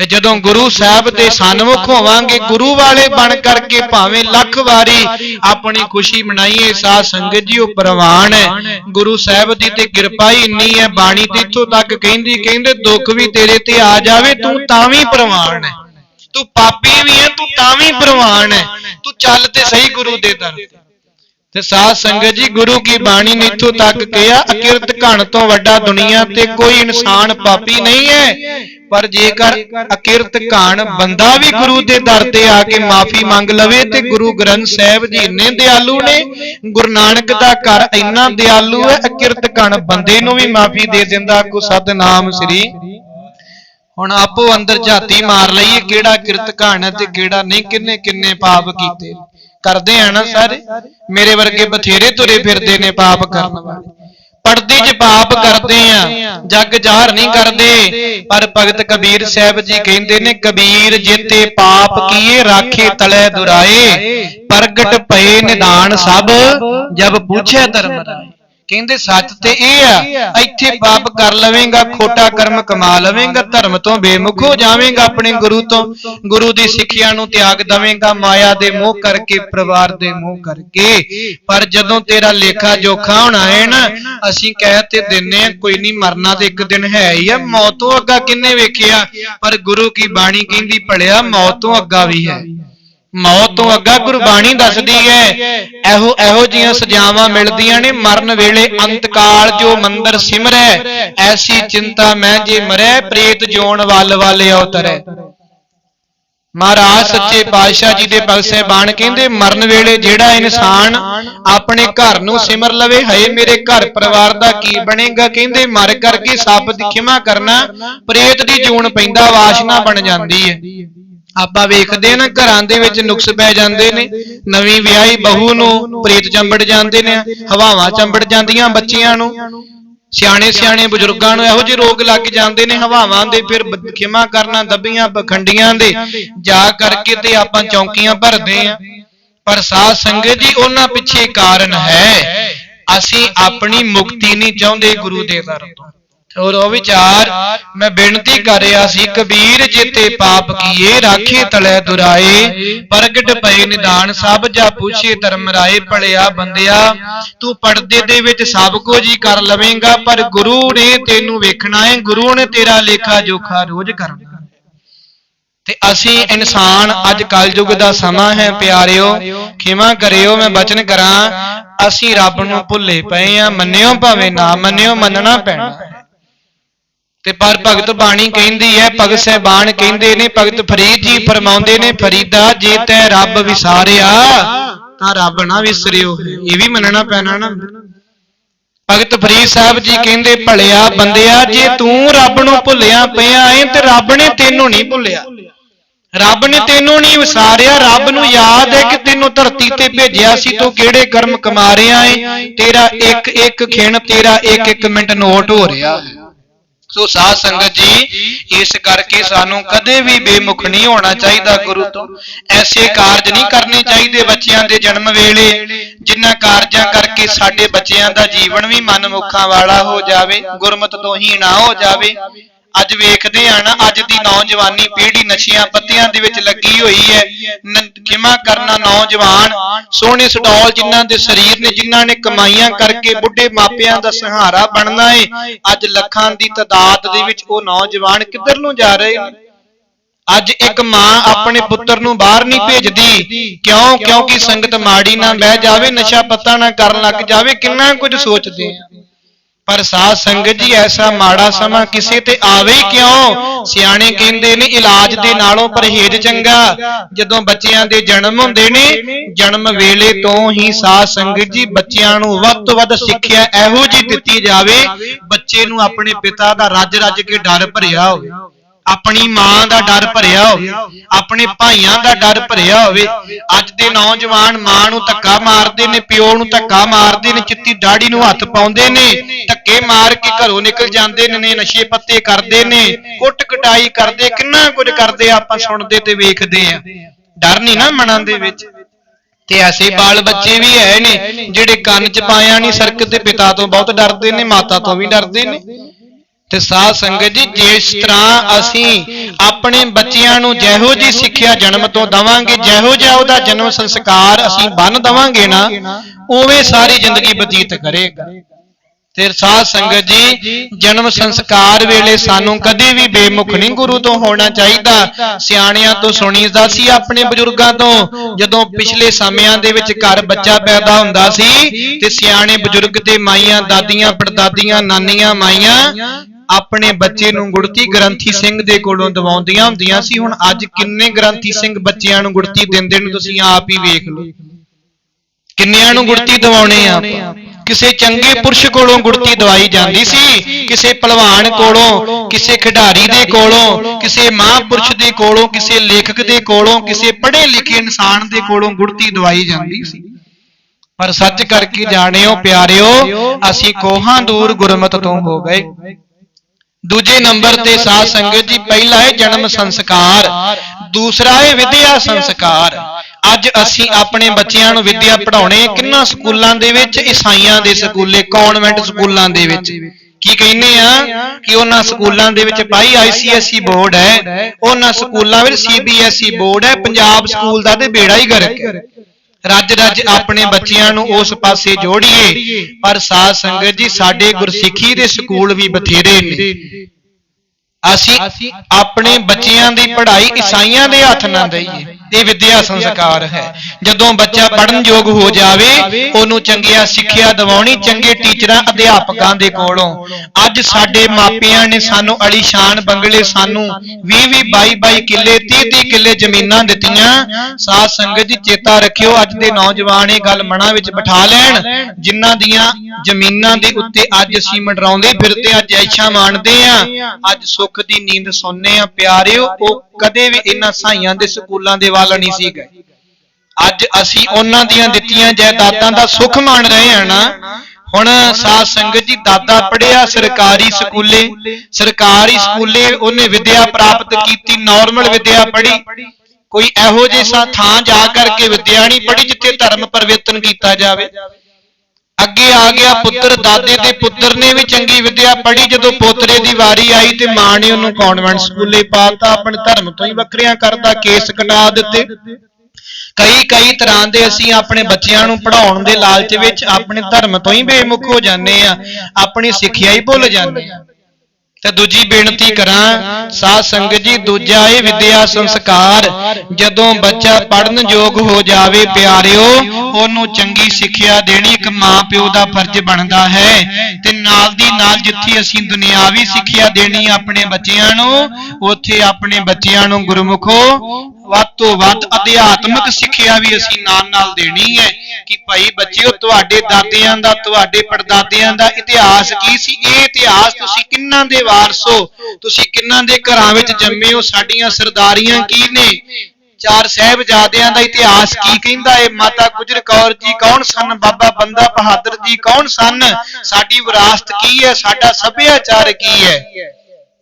ਤੇ ਜਦੋਂ ਗੁਰੂ ਸਾਹਿਬ ਦੇ ਸਨਮੁਖ ਹੋਵਾਂਗੇ, ਗੁਰੂ ਵਾਲੇ ਬਣ ਕਰਕੇ ਭਾਵੇਂ ਲੱਖ ਵਾਰੀ ਆਪਣੀ ਖੁਸ਼ੀ ਮਨਾਈਏ, ਸਾਧ ਸੰਗਤ ਜੀ, ਉਹ ਪ੍ਰਵਾਨ ਹੈ। ਗੁਰੂ ਸਾਹਿਬ ਦੀ ਤੇ ਕਿਰਪਾ ਹੀ ਇੰਨੀ ਹੈ, ਬਾਣੀ ਤੇ ਇੱਥੋਂ ਤੱਕ ਕਹਿੰਦੀ, ਕਹਿੰਦੇ, ਦੁੱਖ ਵੀ ਤੇਰੇ ਤੇ ਆ ਜਾਵੇ, ਤੂੰ ਤਾਂ ਵੀ ਪ੍ਰਵਾਨ ਹੈ। ਤੂੰ ਪਾਪੀ ਵੀ ਹੈ, ਤੂੰ ਤਾਂ ਵੀ ਪ੍ਰਵਾਨ ਹੈ। ਤੂੰ ਚੱਲ ਤੇ ਸਹੀ ਗੁਰੂ ਦੇ ਦਰ ਤੇ। ਤੇ ਸਾਧ ਸੰਗਤ ਜੀ, ਗੁਰੂ ਕੀ ਬਾਣੀ ਨੇ ਇੱਥੋਂ ਤੱਕ ਕਿਹਾ, ਅਕਿਰਤ ਘਣ ਤੋਂ ਵੱਡਾ ਦੁਨੀਆ ਤੇ ਕੋਈ ਇਨਸਾਨ ਪਾਪੀ ਨਹੀਂ ਹੈ। ਪਰ ਜੇਕਰ ਅਕਿਰਤ ਘਾਣ ਬੰਦਾ ਵੀ ਗੁਰੂ ਦੇ ਦਰ ਤੇ ਆ ਕੇ ਮਾਫੀ ਮੰਗ ਲਵੇ ਤੇ ਗੁਰੂ ਗ੍ਰੰਥ ਸਾਹਿਬ ਜੀ ਇੰਨੇ ਦਿਆਲੂ ਨੇ, ਗੁਰੂ ਨਾਨਕ ਦਾ ਘਰ ਇੰਨਾ ਦਿਆਲੂ ਹੈ, ਅਕਿਰਤ ਘਣ ਬੰਦੇ ਨੂੰ ਵੀ ਮਾਫੀ ਦੇ ਦਿੰਦਾ ਕੋ ਸਤਨਾਮ ਸ੍ਰੀ। ਹੁਣ ਆਪੋ ਅੰਦਰ ਝਾਤੀ ਮਾਰ ਲਈਏ, ਕਿਹੜਾ ਕਿਰਤ ਘਾਣ ਹੈ ਤੇ ਕਿਹੜਾ ਨਹੀਂ, ਕਿੰਨੇ ਕਿੰਨੇ ਪਾਪ ਕੀਤੇ। ਕਰਦੇ ਆ ਨਾ ਸਾਰੇ? ਮੇਰੇ ਵਰਗੇ ਬਥੇਰੇ ਤੁਰੇ ਫਿਰਦੇ ਨੇ ਪਾਪ ਕਰਨ ਵਾਲੇ। ਪੜਦੀ ਚ ਪਾਪ ਕਰਦੇ ਆ, ਜੱਗ ਜ਼ਾਹਰ ਨਹੀਂ ਕਰਦੇ। ਪਰ ਭਗਤ ਕਬੀਰ ਸਾਹਿਬ ਜੀ ਕਹਿੰਦੇ ਨੇ, ਕਬੀਰ ਜੇਤੇ ਪਾਪ ਕੀਏ, ਰਾਖੇ ਤਲੇ ਦੁਰਾਏ, ਪ੍ਰਗਟ ਪਏ ਨਿਦਾਨ ਸਭ, ਜਬ ਪੁੱਛਿਆ ਧਰਮ ਰਾਏ। ਕਹਿੰਦੇ ਸੱਚ ਤੇ ਇਹ ਆ, ਇੱਥੇ ਪਾਪ ਕਰ ਲਵੇਂਗਾ, ਖੋਟਾ ਕਰਮ ਕਮਾ ਲਵੇਂਗਾ, ਧਰਮ ਤੋਂ ਬੇਮੁਖ ਹੋ ਜਾਵੇਂਗਾ, ਆਪਣੇ ਗੁਰੂ ਤੋਂ, ਗੁਰੂ ਦੀ ਸਿੱਖਿਆ ਨੂੰ ਤਿਆਗ ਦਵੇਂਗਾ, ਮਾਇਆ ਦੇ ਮੋਹ ਕਰਕੇ, ਪਰਿਵਾਰ ਦੇ ਮੋਹ ਕਰਕੇ। ਪਰ ਜਦੋਂ ਤੇਰਾ ਲੇਖਾ ਜੋਖਾ ਹੋਣਾ ਹੈ ਨਾ, ਅਸੀਂ ਕਹਿ ਤੇ ਦਿੰਨੇ ਆ, ਕੋਈ ਨਹੀਂ, ਮਰਨਾ ਤੇ ਇੱਕ ਦਿਨ ਹੈ ਹੀ ਆ, ਮੌਤ ਤੋਂ ਅੱਗਾ ਕਿੰਨੇ ਵੇਖਿਆ? ਪਰ ਗੁਰੂ ਕੀ ਬਾਣੀ ਕਹਿੰਦੀ, ਭਲਿਆ, ਮੌਤ ਤੋਂ ਅੱਗਾ ਵੀ ਹੈ। ਮੌਤ ਤੋਂ ਅੱਗਾ ਗੁਰਬਾਣੀ ਦੱਸਦੀ ਹੈ। ਇਹੋ ਇਹੋ ਜੀਆਂ ਸਜ਼ਾਵਾਂ ਮਿਲਦੀਆਂ ਨੇ। ਮਰਨ ਵੇਲੇ ਅੰਤਕਾਲ ਜੋ ਮੰਦਰ ਸਿਮਰੈ ਐਸੀ ਚਿੰਤਾ ਮੈਂ ਜੇ ਮਰੈ, ਪ੍ਰੇਤ ਜੋਨ ਵੱਲ ਵੱਲ ਉਤਰੈ ਮਹਾਰਾਜ ਸੱਚੇ ਪਾਤਸ਼ਾਹ ਜੀ ਦੇ ਭਗਤ ਸਾਹਿਬਾਨ ਕਹਿੰਦੇ, ਮਰਨ ਵੇਲੇ ਜਿਹੜਾ ਇਨਸਾਨ ਆਪਣੇ ਘਰ ਨੂੰ ਸਿਮਰ ਲਵੇ, ਹਏ ਮੇਰੇ ਘਰ ਪਰਿਵਾਰ ਦਾ ਕੀ ਬਣੇਗਾ? ਕਹਿੰਦੇ, ਮਰ ਕਰਕੇ ਸੱਪ ਦੀ ਖਿਮਾ ਕਰਨਾ, ਪ੍ਰੇਤ ਦੀ ਜੂਨ ਪੈਂਦਾ, ਵਾਸ਼ਨਾ ਬਣ ਜਾਂਦੀ ਹੈ। ਆਪਾਂ ਵੇਖਦੇ ਆ ਨਾ, ਘਰਾਂ ਦੇ ਵਿੱਚ ਨੁਕਸ ਪੈ ਜਾਂਦੇ ਨੇ। ਨਵੀਂ ਵਿਆਹੀ ਬਹੂ ਨੂੰ ਪ੍ਰੇਤ ਚੰਬੜ ਜਾਂਦੇ ਨੇ, ਹਵਾਵਾਂ ਚੰਬੜ ਜਾਂਦੀਆਂ ਬੱਚਿਆਂ ਨੂੰ। ਸਿਆਣੇ ਸਿਆਣੇ ਬਜ਼ੁਰਗਾਂ ਨੂੰ ਇਹੋ ਜਿਹੇ ਰੋਗ ਲੱਗ ਜਾਂਦੇ ਨੇ, ਹਵਾਵਾਂ ਦੇ ਫਿਰ ਖਿਮਾ ਕਰਨਾ, ਦੱਬੀਆਂ, ਪਖੰਡੀਆਂ ਦੇ, ਜਾ ਕਰਕੇ ਤੇ ਆਪਾਂ ਚੌਂਕੀਆਂ ਭਰਦੇ ਆ ਪਰ ਸਾਧ ਸੰਗਤ ਜੀ, ਉਹਨਾਂ ਪਿੱਛੇ ਕਾਰਨ ਹੈ, ਅਸੀਂ ਆਪਣੀ ਮੁਕਤੀ ਨਹੀਂ ਚਾਹੁੰਦੇ ਗੁਰੂ ਦੇ ਦਰ ਤੋਂ। ਹੋਰ ਉਹ ਵਿਚਾਰ ਮੈਂ ਬੇਨਤੀ ਕਰ ਰਿਹਾ ਸੀ, ਕਬੀਰ ਜੇਤੇ ਪਾਪ ਕੀਏ, ਰਾਖੇ ਤਲੇ ਦੁਰਾਏ, ਪ੍ਰਗਟ ਪਏ ਨਿਦਾਨ, ਸਭ ਜਾ ਪੁੱਛੇ ਧਰਮ ਰਾਏ, ਭਲਿਆ ਬੰਦਿਆ, ਤੂੰ ਪਰਦੇ ਦੇ ਵਿੱਚ ਸਭ ਕੁਝ ਹੀ ਕਰ ਲਵੇਂਗਾ, ਪਰ ਗੁਰੂ ਨੇ ਤੈਨੂੰ ਵੇਖਣਾ ਹੈ ਗੁਰੂ ਨੇ ਤੇਰਾ ਲੇਖਾ ਜੋਖਾ ਰੋਜ਼ ਕਰਨਾ। ਤੇ ਅਸੀਂ ਇਨਸਾਨ ਅੱਜ ਕਲਯੁਗ ਦਾ ਸਮਾਂ ਹੈ, ਪਿਆਰਿਓ, ਖਿਮਾ ਕਰਿਓ, ਮੈਂ ਬਚਨ ਕਰਾਂ, ਅਸੀਂ ਰੱਬ ਨੂੰ ਭੁੱਲੇ ਪਏ ਆ, ਮੰਨਿਓ ਭਾਵੇਂ ਨਾ ਮੰਨਿਓ, ਮੰਨਣਾ ਪੈਣਾ। ਤੇ ਪਰ ਭਗਤ ਬਾਣੀ ਕਹਿੰਦੀ ਹੈ, ਭਗਤ ਸਹਿਬਾਨ ਕਹਿੰਦੇ ਨੇ, ਭਗਤ ਫਰੀਦ ਜੀ ਫਰਮਾਉਂਦੇ ਨੇ, ਫਰੀਦਾ ਜੇ ਤੈ ਰੱਬ ਵਿਸਾਰਿਆ, ਤਾਂ ਰੱਬ ਨਾ ਵਿਸਰਿਓ। ਇਹ ਵੀ ਮੰਨਣਾ ਪੈਣਾ ਨਾ। ਭਗਤ ਫਰੀਦ ਸਾਹਿਬ ਜੀ ਕਹਿੰਦੇ, ਭਲਿਆ ਬੰਦਿਆ, ਜੇ ਤੂੰ ਰੱਬ ਨੂੰ ਭੁੱਲਿਆ ਪਿਆ ਏ, ਤੇ ਰੱਬ ਨੇ ਤੈਨੂੰ ਨਹੀਂ ਭੁੱਲਿਆ। ਰੱਬ ਨੇ ਤੈਨੂੰ ਨਹੀਂ ਵਿਸਾਰਿਆ, ਰੱਬ ਨੂੰ ਯਾਦ ਹੈ ਕਿ ਤੈਨੂੰ ਧਰਤੀ ਤੇ ਭੇਜਿਆ ਸੀ, ਤੂੰ ਕਿਹੜੇ ਕਰਮ ਕਮਾ ਰਿਹਾ ਏ? ਤੇਰਾ ਇੱਕ ਇੱਕ ਖਿਣ, ਤੇਰਾ ਇੱਕ ਇੱਕ ਮਿੰਟ ਨੋਟ ਹੋ ਰਿਹਾ ਹੈ। ਸੋ ਸਾਧ ਸੰਗਤ ਜੀ, ਇਸ ਕਰਕੇ ਸਾਨੂੰ ਕਦੇ ਵੀ ਬੇਮੁਖ ਨਹੀਂ ਹੋਣਾ ਚਾਹੀਦਾ ਗੁਰੂ ਤੋਂ। ਐਸੇ ਕਾਰਜ ਨਹੀਂ ਕਰਨੇ ਚਾਹੀਦੇ ਬੱਚਿਆਂ ਦੇ ਜਨਮ ਵੇਲੇ, ਜਿਨ੍ਹਾਂ ਕਾਰਜਾਂ ਕਰਕੇ ਸਾਡੇ ਬੱਚਿਆਂ ਦਾ ਜੀਵਨ ਵੀ ਮਨਮੁਖਾਂ ਵਾਲਾ ਹੋ ਜਾਵੇ, ਗੁਰਮਤ ਤੋਂ ਹੀ ਨਾ ਹੋ ਜਾਵੇ। ਅੱਜ ਵੇਖਦੇ ਆ ਨਾ, ਅੱਜ ਦੀ ਨੌਜਵਾਨੀ ਪੀੜ੍ਹੀ ਨਸ਼ਿਆਂ ਪੱਤਿਆਂ ਦੇ ਵਿੱਚ ਲੱਗੀ ਹੋਈ ਹੈ। ਨ- ਖਿਮਾ ਕਰਨਾ ਨੌਜਵਾਨ, ਸੋਹਣੇ ਸਟਾਲ ਜਿਨ੍ਹਾਂ ਦੇ ਸਰੀਰ ਨੇ, ਜਿਨ੍ਹਾਂ ਨੇ ਕਮਾਈਆਂ ਕਰਕੇ ਬੁੱਢੇ ਮਾਪਿਆਂ ਦਾ ਸਹਾਰਾ ਬਣਨਾ ਏ, ਅੱਜ ਲੱਖਾਂ ਦੀ ਤਾਦਾਦ ਦੇ ਵਿੱਚ ਉਹ ਨੌਜਵਾਨ ਕਿੱਧਰ ਨੂੰ ਜਾ ਰਹੇ ਨੇ? ਅੱਜ ਇੱਕ ਮਾਂ ਆਪਣੇ ਪੁੱਤਰ ਨੂੰ ਬਾਹਰ ਨਹੀਂ ਭੇਜਦੀ। ਕਿਉਂ? ਕਿਉਂਕਿ ਸੰਗਤ ਮਾੜੀ ਨਾ ਬਹਿ ਜਾਵੇ, ਨਸ਼ਾ ਪੱਤਾ ਨਾ ਕਰਨ ਲੱਗ ਜਾਵੇ, ਕਿੰਨਾ ਕੁਝ ਸੋਚਦੇ ਆ। ਪਰ ਸਾਧ ਸੰਗਤ ਜੀ, ਐਸਾ ਮਾੜਾ ਸਮਾਂ ਕਿਸੇ ਤੇ ਆਵੇ ਹੀ ਕਿਉਂ? ਸਿਆਣੇ ਕਹਿੰਦੇ ਨੇ, ਇਲਾਜ ਦੇ ਨਾਲੋਂ ਪਰਹੇਜ਼ ਚੰਗਾ। ਜਦੋਂ ਬੱਚਿਆਂ ਦੇ ਜਨਮ ਹੁੰਦੇ ਨੇ, ਜਨਮ ਵੇਲੇ ਤੋਂ ਹੀ ਸਾਧ ਸੰਗਤ ਜੀ ਬੱਚਿਆਂ ਨੂੰ ਵੱਧ ਤੋਂ ਵੱਧ ਸਿੱਖਿਆ ਇਹੋ ਜੀ ਦਿੱਤੀ ਜਾਵੇ, ਬੱਚੇ ਨੂੰ ਆਪਣੇ ਪਿਤਾ ਦਾ ਰੱਜ ਰੱਜ ਕੇ ਡਰ ਭਰਿਆ ਹੋਵੇ। ਆਪਣੀ ਮਾਂ ਦਾ ਡਰ ਭਰਿਆ ਹੋਵੇ, ਆਪਣੇ ਭਾਈਆਂ ਦਾ ਡਰ ਭਰਿਆ ਹੋਵੇ, ਅੱਜ ਦੇ ਨੌਜਵਾਨ ਮਾਂ ਨੂੰ ਧੱਕਾ ਮਾਰਦੇ ਨੇ, ਪਿਓ ਨੂੰ ਧੱਕਾ ਮਾਰਦੇ ਨੇ, ਚਿੱਟੀ ਦਾੜੀ ਨੂੰ ਹੱਥ ਪਾਉਂਦੇ ਨੇ, ਧੱਕੇ ਮਾਰ ਕੇ ਘਰੋਂ ਨਿਕਲ ਜਾਂਦੇ ਨੇ, ਨਸ਼ੇ ਪੱਤੇ ਕਰਦੇ ਨੇ, ਕੁੱਟ ਕਟਾਈ ਕਰਦੇ, ਕਿੰਨਾ ਕੁਝ ਕਰਦੇ ਆਪਾਂ ਸੁਣਦੇ ਤੇ ਵੇਖਦੇ ਆ। ਡਰ ਨਹੀਂ ਨਾ ਮਨਾਂ ਦੇ ਵਿੱਚ। ਤੇ ਐਸੇ ਬਾਲ ਬੱਚੇ ਵੀ ਹੈ ਨੇ, ਜਿਹੜੇ ਕੰਨ ਚ ਪਾਇਆ ਨਹੀਂ, ਸਰਕ ਤੇ ਪਿਤਾ ਤੋਂ ਬਹੁਤ ਡਰਦੇ ਨੇ, ਮਾਤਾ ਤੋਂ ਵੀ ਡਰਦੇ ਨੇ। ਤੇ ਸਾਧ ਸੰਗਤ ਜੀ, ਜਿਸ ਤਰ੍ਹਾਂ ਅਸੀਂ ਆਪਣੇ ਬੱਚਿਆਂ ਨੂੰ ਜਿਹੋ ਜੀ ਸਿੱਖਿਆ ਜਨਮ ਤੋਂ ਦਵਾਂਗੇ, ਜਿਹੋ ਜਿਹਾ ਉਹਦਾ ਜਨਮ ਸੰਸਕਾਰ ਅਸੀਂ ਬੰਨ ਦਵਾਂਗੇ ਨਾ, ਉਵੇਂ ਸਾਰੀ ਜ਼ਿੰਦਗੀ ਬਤੀਤ ਕਰੇਗਾ। ਤੇ ਸਾਧ ਸੰਗਤ ਜੀ, ਜਨਮ ਸੰਸਕਾਰ ਵੇਲੇ ਸਾਨੂੰ ਕਦੇ ਵੀ ਬੇਮੁਖ ਨਹੀਂ ਗੁਰੂ ਤੋਂ ਹੋਣਾ ਚਾਹੀਦਾ। ਸਿਆਣਿਆਂ ਤੋਂ ਸੁਣੀਦਾ ਸੀ ਆਪਣੇ ਬਜ਼ੁਰਗਾਂ ਤੋਂ, ਜਦੋਂ ਪਿਛਲੇ ਸਮਿਆਂ ਦੇ ਵਿੱਚ ਘਰ ਬੱਚਾ ਪੈਦਾ ਹੁੰਦਾ ਸੀ, ਤੇ ਸਿਆਣੇ ਬਜ਼ੁਰਗ ਤੇ ਮਾਈਆਂ, ਦਾਦੀਆਂ, ਪੜਦਾਦੀਆਂ, ਨਾਨੀਆਂ, ਮਾਈਆਂ ਆਪਣੇ ਬੱਚੇ ਨੂੰ ਗੁੜਤੀ ਗ੍ਰੰਥੀ ਸਿੰਘ ਦੇ ਕੋਲੋਂ ਦਵਾਉਂਦੀਆਂ ਹੁੰਦੀਆਂ ਸੀ। ਹੁਣ ਅੱਜ ਕਿੰਨੇ ਗ੍ਰੰਥੀ ਸਿੰਘ ਬੱਚਿਆਂ ਨੂੰ ਗੁੜਤੀ ਦਿੰਦੇ ਨੂੰ ਤੁਸੀਂ ਆਪ ਹੀ ਵੇਖ ਲਓ। ਕਿੰਨਿਆਂ ਨੂੰ ਗੁੜਤੀ ਦਿਵਾਉਣੇ ਆ? ਕਿਸੇ ਚੰਗੇ ਪੁਰਸ਼ ਕੋਲੋਂ ਗੁੜਤੀ ਦਵਾਈ ਜਾਂਦੀ ਸੀ। ਕਿਸੇ ਪਹਿਲਵਾਨ ਕੋਲੋਂ ਕਿਸੇ ਖਿਡਾਰੀ ਦੇ ਕੋਲੋਂ ਕਿਸੇ ਮਹਾਂਪੁਰਸ਼ ਦੇ ਕੋਲੋਂ ਕਿਸੇ ਲੇਖਕ ਦੇ ਕੋਲੋਂ ਕਿਸੇ ਪੜ੍ਹੇ ਲਿਖੇ ਇਨਸਾਨ ਦੇ ਕੋਲੋਂ ਗੁੜਤੀ ਦਵਾਈ ਜਾਂਦੀ ਸੀ। ਪਰ ਸੱਚ ਕਰਕੇ ਜਾਣਿਓ ਪਿਆਰਿਓ ਅਸੀਂ ਕੋਹਾਂ ਦੂਰ ਗੁਰਮਤ ਤੋਂ ਹੋ ਗਏ ਦੂਜੇ ਨੰਬਰ ਤੇ ਸਾਧ ਸੰਗਤ ਜੀ ਪਹਿਲਾ ਹੈ ਜਨਮ ਸੰਸਕਾਰ। ਦੂਸਰਾ ਹੈ ਵਿਦਿਆ ਸੰਸਕਾਰ। ਅੱਜ ਅਸੀਂ ਆਪਣੇ ਬੱਚਿਆਂ ਨੂੰ ਵਿਦਿਆ ਪੜਾਉਣੇ ਕਿੰਨਾ ਸਕੂਲਾਂ ਦੇ ਵਿੱਚ? ਈਸਾਈਆਂ ਦੇ ਸਕੂਲੇ ਕਨਵੈਂਟ ਸਕੂਲਾਂ ਦੇ ਵਿੱਚ। ਕੀ ਕਹਿੰਦੇ ਆ ਕਿ ਉਹਨਾਂ ਸਕੂਲਾਂ ਦੇ ਵਿੱਚ ਭਾਈ ਆਈਸੀਐਸਈ ਬੋਰਡ ਹੈ। ਉਹਨਾਂ ਸਕੂਲਾਂ ਵਿੱਚ ਸੀਬੀਐਸਈ ਬੋਰਡ ਹੈ। ਪੰਜਾਬ ਸਕੂਲ ਦਾ ਤੇ ਬੇੜਾ ਹੀ ਗਰਕ ਹੈ। ਰੱਜ ਰੱਜ ਆਪਣੇ ਬੱਚਿਆਂ ਨੂੰ ਉਸ ਪਾਸੇ ਜੋੜੀਏ। ਪਰ ਸਾਧ ਸੰਗਤ ਜੀ ਸਾਡੇ ਗੁਰਸਿੱਖੀ ਦੇ ਸਕੂਲ ਵੀ ਬਥੇਰੇ ਨੇ। ਅਸੀਂ ਆਪਣੇ ਬੱਚਿਆਂ ਦੀ ਪੜ੍ਹਾਈ ਈਸਾਈਆਂ ਦੇ ਹੱਥ ਨਾ ਦਈਏ। ਇਹ ਵਿਦਿਆ ਸੰਸਕਾਰ ਹੈ। ਜਦੋਂ ਬੱਚਾ ਪੜਨ ਯੋਗ ਹੋ ਜਾਵੇ, ਉਹਨੂੰ ਚੰਗੀਆਂ ਸਿੱਖਿਆ ਦਿਵਾਉਣੀ ਚੰਗੇ ਟੀਚਰਾਂ, ਅਧਿਆਪਕਾਂ ਦੇ ਕੋਲੋਂ। ਅੱਜ ਸਾਡੇ ਮਾਪਿਆਂ ਨੇ ਸਾਨੂੰ ਅਲੀਸ਼ਾਨ ਬੰਗਲੇ ਸਾਨੂੰ 20 20 22 22 ਕਿੱਲੇ 30 30 ਕਿੱਲੇ ਜ਼ਮੀਨਾਂ ਦਿੱਤੀਆਂ। ਸਾਧ ਸੰਗਤ ਜੀ, ਚੇਤਾ ਰੱਖਿਓ, ਅੱਜ ਦੇ ਨੌਜਵਾਨ ਇਹ ਗੱਲ ਮਨਾਂ ਵਿੱਚ ਬਿਠਾ ਲੈਣ। ਜਿਨ੍ਹਾਂ ਦੀਆਂ ਜ਼ਮੀਨਾਂ ਦੇ ਉੱਤੇ ਅੱਜ ਅਸੀਂ ਮੰਡਰਾਉਂਦੇ ਫਿਰਦੇ ਅੱਜ ਐਸ਼ਾ ਮਾਣਦੇ ਆ ਅੱਜ ਸੁੱਖ ਦੀ ਨੀਂਦ ਸੌਂਦੇ ਆ ਪਿਆਰਿਓ, ਉਹ ਕਦੇ ਵੀ ਇਹਨਾਂ ਸਾਈਆਂ ਦੇ ਸਕੂਲਾਂ ਦੇ ਵੱਲ ਨਹੀਂ ਸੀ ਗਏ ਅੱਜ ਅਸੀਂ ਉਹਨਾਂ ਦੀਆਂ ਦਿੱਤੀਆਂ ਜਾਇਦਾਦਾਂ ਦਾ ਸੁੱਖ ਮਾਣ ਰਹੇ ਹਾਂ ਨਾ। ਹੁਣ ਸਾਧ ਸੰਗਤ ਜੀ, ਦਾਦਾ ਪੜਿਆ ਸਰਕਾਰੀ ਸਕੂਲੇ ਸਰਕਾਰੀ ਸਕੂਲੇ ਉਹਨੇ ਵਿਦਿਆ ਪ੍ਰਾਪਤ ਕੀਤੀ ਨਾਰਮਲ ਵਿਦਿਆ ਪੜ੍ਹੀ। ਕੋਈ ਇਹੋ ਜਿਹੀ ਥਾਂ ਜਾ ਕਰਕੇ ਵਿਦਿਆ ਨਹੀਂ ਪੜ੍ਹੀ ਜਿੱਥੇ ਧਰਮ ਪਰਿਵਰਤਨ ਕੀਤਾ ਜਾਵੇ। ਅੱਗੇ ਆ ਗਿਆ ਪੁੱਤਰ, ਦਾਦੇ ਦੇ ਪੁੱਤਰ ਨੇ ਵੀ ਚੰਗੀ ਵਿਦਿਆ ਪੜ੍ਹੀ। ਜਦੋਂ ਪੋਤਰੇ ਦੀ ਵਾਰੀ ਆਈ ਤੇ ਮਾਂ ਨੇ ਉਹਨੂੰ ਕਨਵੈਂਟ ਸਕੂਲੇ ਪਾਤਾ, ਆਪਣੇ ਧਰਮ ਤੋਂ ਹੀ ਵੱਖਰਿਆਂ ਕਰਤਾ, ਕੇਸ ਕਟਾ ਦਿੱਤੇ। ਕਈ ਕਈ ਤਰ੍ਹਾਂ ਦੇ ਅਸੀਂ ਆਪਣੇ ਬੱਚਿਆਂ ਨੂੰ ਪੜ੍ਹਾਉਣ ਦੇ ਲਾਲਚ ਵਿੱਚ ਆਪਣੇ ਧਰਮ ਤੋਂ ਹੀ ਬੇਮੁਖ ਹੋ ਜਾਂਦੇ ਆ ਆਪਣੀ ਸਿੱਖਿਆ ਹੀ ਭੁੱਲ ਜਾਂਦੇ ਆ ਤੇ ਦੂਜੀ ਬੇਨਤੀ ਕਰਾਂ, ਸਾਧ ਸੰਗਤ ਜੀ, ਦੂਜਾ ਇਹ ਵਿਦਿਆ ਸੰਸਕਾਰ, ਜਦੋਂ ਬੱਚਾ ਪੜਨ ਯੋਗ ਹੋ ਜਾਵੇ ਪਿਆਰਿਓ, ਉਹਨੂੰ ਚੰਗੀ ਸਿੱਖਿਆ ਦੇਣੀ ਇੱਕ ਮਾਂ ਪਿਓ ਦਾ ਫਰਜ਼ ਬਣਦਾ ਹੈ। ਤੇ ਨਾਲ ਦੀ ਨਾਲ ਜਿੱਥੇ ਅਸੀਂ ਦੁਨਿਆਵੀ ਸਿੱਖਿਆ ਦੇਣੀ ਆਪਣੇ ਬੱਚਿਆਂ ਨੂੰ, ਉੱਥੇ ਆਪਣੇ ਬੱਚਿਆਂ ਨੂੰ ਗੁਰਮੁਖੋ ਵੱਧ ਤੋਂ ਵੱਧ ਅਧਿਆਤਮਿਕ ਸਿੱਖਿਆ ਵੀ ਅਸੀਂ ਨਾਲ ਨਾਲ ਦੇਣੀ ਹੈ ਕਿ ਭਾਈ ਬੱਚਿਓ, ਤੁਹਾਡੇ ਦਾਦਿਆਂ ਦਾ, ਤੁਹਾਡੇ ਪੜਦਾਦਿਆਂ ਦਾ ਇਤਿਹਾਸ ਕੀ ਸੀ? ਇਹ ਇਤਿਹਾਸ ਤੁਸੀਂ ਕਿੰਨਾਂ ਦੇ ਵਾਰਸੋ ਤੁਸੀਂ ਕਿੰਨਾਂ ਦੇ ਘਰਾਂ ਵਿੱਚ ਜੰਮੇ ਹੋ? ਸਾਡੀਆਂ ਸਰਦਾਰੀਆਂ ਕੀ ਨੇ? ਚਾਰ ਸਹਿਬਜ਼ਾਦਿਆਂ ਦਾ ਇਤਿਹਾਸ ਕੀ ਕਹਿੰਦਾ ਏ ਮਾਤਾ ਗੁਜਰ ਕੌਰ ਜੀ ਕੌਣ ਸਨ? ਬਾਬਾ ਬੰਦਾ ਬਹਾਦਰ ਜੀ ਕੌਣ ਸਨ? ਸਾਡੀ ਵਿਰਾਸਤ ਕੀ ਹੈ? ਸਾਡਾ ਸੱਭਿਆਚਾਰ ਕੀ ਹੈ?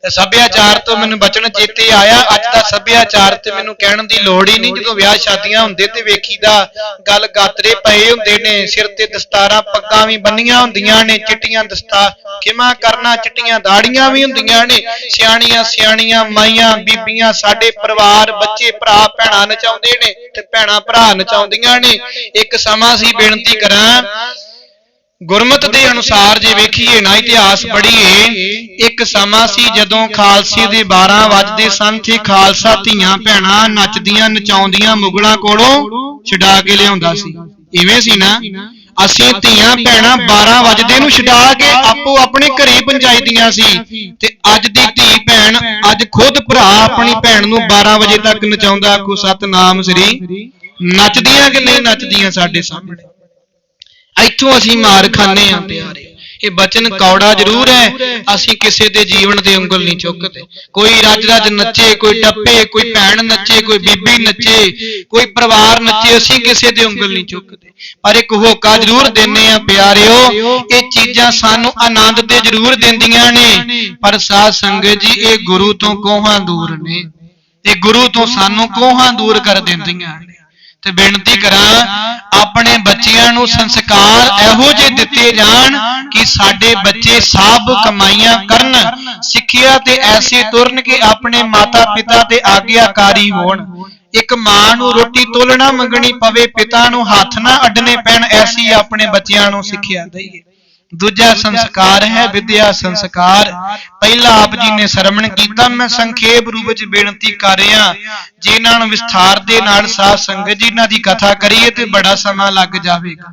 ਸੱਭਿਆਚਾਰ ਤੋਂ ਮੈਨੂੰ ਬਚਨ ਚੇਤੇ ਆਇਆ। ਅੱਜ ਦਾ ਸੱਭਿਆਚਾਰ ਤੇ ਮੈਨੂੰ ਕਹਿਣ ਦੀ ਲੋੜ ਹੀ ਨਹੀਂ। ਜਦੋਂ ਵਿਆਹ ਸ਼ਾਦੀਆਂ ਹੁੰਦੇ ਤੇ ਵੇਖੀਦਾ ਗੱਲ ਗਾਤਰੇ ਪਏ ਹੁੰਦੇ ਨੇ, ਸਿਰ ਤੇ ਦਸਤਾਰਾਂ ਪੱਗਾਂ ਵੀ ਬੰਨੀਆਂ ਹੁੰਦੀਆਂ ਨੇ, ਚਿੱਟੀਆਂ ਦਸਤਾ ਕਿਮਾ ਕਰਨਾ, ਚਿੱਟੀਆਂ ਦਾੜੀਆਂ ਵੀ ਹੁੰਦੀਆਂ ਨੇ। ਸਿਆਣੀਆਂ ਸਿਆਣੀਆਂ ਮਾਈਆਂ ਬੀਬੀਆਂ ਸਾਡੇ ਪਰਿਵਾਰ, ਬੱਚੇ, ਭਰਾ, ਭੈਣਾਂ ਨਚਾਉਂਦੇ ਨੇ ਤੇ ਭੈਣਾਂ ਭਰਾ ਨਚਾਉਂਦੀਆਂ ਨੇ। ਇੱਕ ਸਮਾਂ ਸੀ, ਬੇਨਤੀ ਕਰਾਂ ਗੁਰਮਤ ਦੇ ਅਨੁਸਾਰ ਜੇ ਵੇਖੀਏ ਨਾ ਇਤਿਹਾਸ ਪੜ੍ਹੀਏ ਇੱਕ ਸਮਾਂ ਸੀ ਜਦੋਂ ਖਾਲਸੇ ਦੇ 12 ਵੱਜਦੇ ਸਨ ਤੇ ਖਾਲਸਾ ਧੀਆਂ ਭੈਣਾਂ ਨੱਚਦੀਆਂ ਨਚਾਉਂਦੀਆਂ ਮੁਗਲਾਂ ਕੋਲੋਂ ਛਡਾ ਕੇ ਲਿਆਉਂਦਾ ਸੀ। ਇਵੇਂ ਸੀ ਨਾ? ਅਸੀਂ ਧੀਆਂ ਭੈਣਾਂ 12 ਵਜਦੇ ਨੂੰ ਛਡਾ ਕੇ ਆਪੋ ਆਪਣੇ ਘਰੇ ਪਹੁੰਚਾਈਦੀਆਂ ਸੀ। ਤੇ ਅੱਜ ਦੀ ਧੀ ਭੈਣ ਅੱਜ ਖੁਦ ਭਰਾ ਆਪਣੀ ਭੈਣ ਨੂੰ 12 ਵਜੇ ਤੱਕ ਨਚਾਉਂਦਾ ਆਖੋ ਸਤਨਾਮ ਸ੍ਰੀ। ਨੱਚਦੀਆਂ ਕਿ ਨਹੀਂ ਨੱਚਦੀਆਂ ਸਾਡੇ ਸਾਹਮਣੇ। ਇੱਥੋਂ ਅਸੀਂ ਮਾਰ ਖਾਨੇ ਆ ਪਿਆਰੇ ਇਹ ਬਚਨ ਕੌੜਾ ਜ਼ਰੂਰ ਹੈ। ਅਸੀਂ ਕਿਸੇ ਦੇ ਜੀਵਨ ਦੇ ਉਂਗਲ ਨਹੀਂ ਚੁੱਕਦੇ। ਕੋਈ ਰੱਜ ਰੱਜ ਨੱਚੇ, ਕੋਈ ਟੱਪੇ, ਕੋਈ ਭੈਣ ਨੱਚੇ, ਕੋਈ ਬੀਬੀ ਨੱਚੇ, ਕੋਈ ਪਰਿਵਾਰ ਨੱਚੇ, ਅਸੀਂ ਕਿਸੇ ਦੇ ਉਂਗਲ ਨਹੀਂ ਚੁੱਕਦੇ। ਪਰ ਇੱਕ ਹੋਕਾ ਜ਼ਰੂਰ ਦਿੰਨੇ ਆ ਪਿਆਰਿਓ, ਇਹ ਚੀਜ਼ਾਂ ਸਾਨੂੰ ਆਨੰਦ ਤੇ ਜ਼ਰੂਰ ਦਿੰਦੀਆਂ ਨੇ। ਪਰ ਸਾਧ ਸੰਗਤ ਜੀ, ਇਹ ਗੁਰੂ ਤੋਂ ਕੋਹਾਂ ਦੂਰ ਨੇ। ਇਹ ਗੁਰੂ ਤੋਂ ਸਾਨੂੰ ਕੋਹਾਂ ਦੂਰ ਕਰ ਦਿੰਦੀਆਂ ਨੇ। ਤੇ ਬੇਨਤੀ ਕਰਾਂ, ਆਪਣੇ ਬੱਚਿਆਂ ਨੂੰ ਸੰਸਕਾਰ ਇਹੋ ਜਿਹੇ ਦਿੱਤੇ ਜਾਣ ਕਿ ਸਾਡੇ ਬੱਚੇ ਸਭ ਕਮਾਈਆਂ ਕਰਨ, ਸਿੱਖਿਆ ਤੇ ਐਸੇ ਤੁਰਨ ਕਿ ਆਪਣੇ ਮਾਤਾ ਪਿਤਾ ਦੇ ਆਗਿਆਕਾਰੀ ਹੋਣ। ਇੱਕ ਮਾਂ ਨੂੰ ਰੋਟੀ ਤੋਲਣਾ ਮੰਗਣੀ ਪਵੇ, ਪਿਤਾ ਨੂੰ ਹੱਥ ਨਾ ਅੱਡਨੇ ਪੈਣ, ਐਸੀ ਆਪਣੇ ਬੱਚਿਆਂ ਨੂੰ ਸਿੱਖਿਆ ਦਈਏ। ਦੂਜਾ ਸੰਸਕਾਰ ਹੈ ਵਿਦਿਆ ਸੰਸਕਾਰ। ਪਹਿਲਾ ਆਪ ਜੀ ਨੇ ਸਰਵਣ ਕੀਤਾ, ਮੈਂ ਸੰਖੇਪ ਰੂਪ ਵਿੱਚ ਬੇਨਤੀ ਕਰ ਰਿਹਾ ਜੇ ਇਹਨਾਂ ਨੂੰ ਵਿਸਥਾਰ ਦੇ ਨਾਲ ਸਾਧ ਸੰਗਤ ਜੀ ਇਹਨਾਂ ਦੀ ਕਥਾ ਕਰੀਏ ਤੇ ਬੜਾ ਸਮਾਂ ਲੱਗ ਜਾਵੇਗਾ।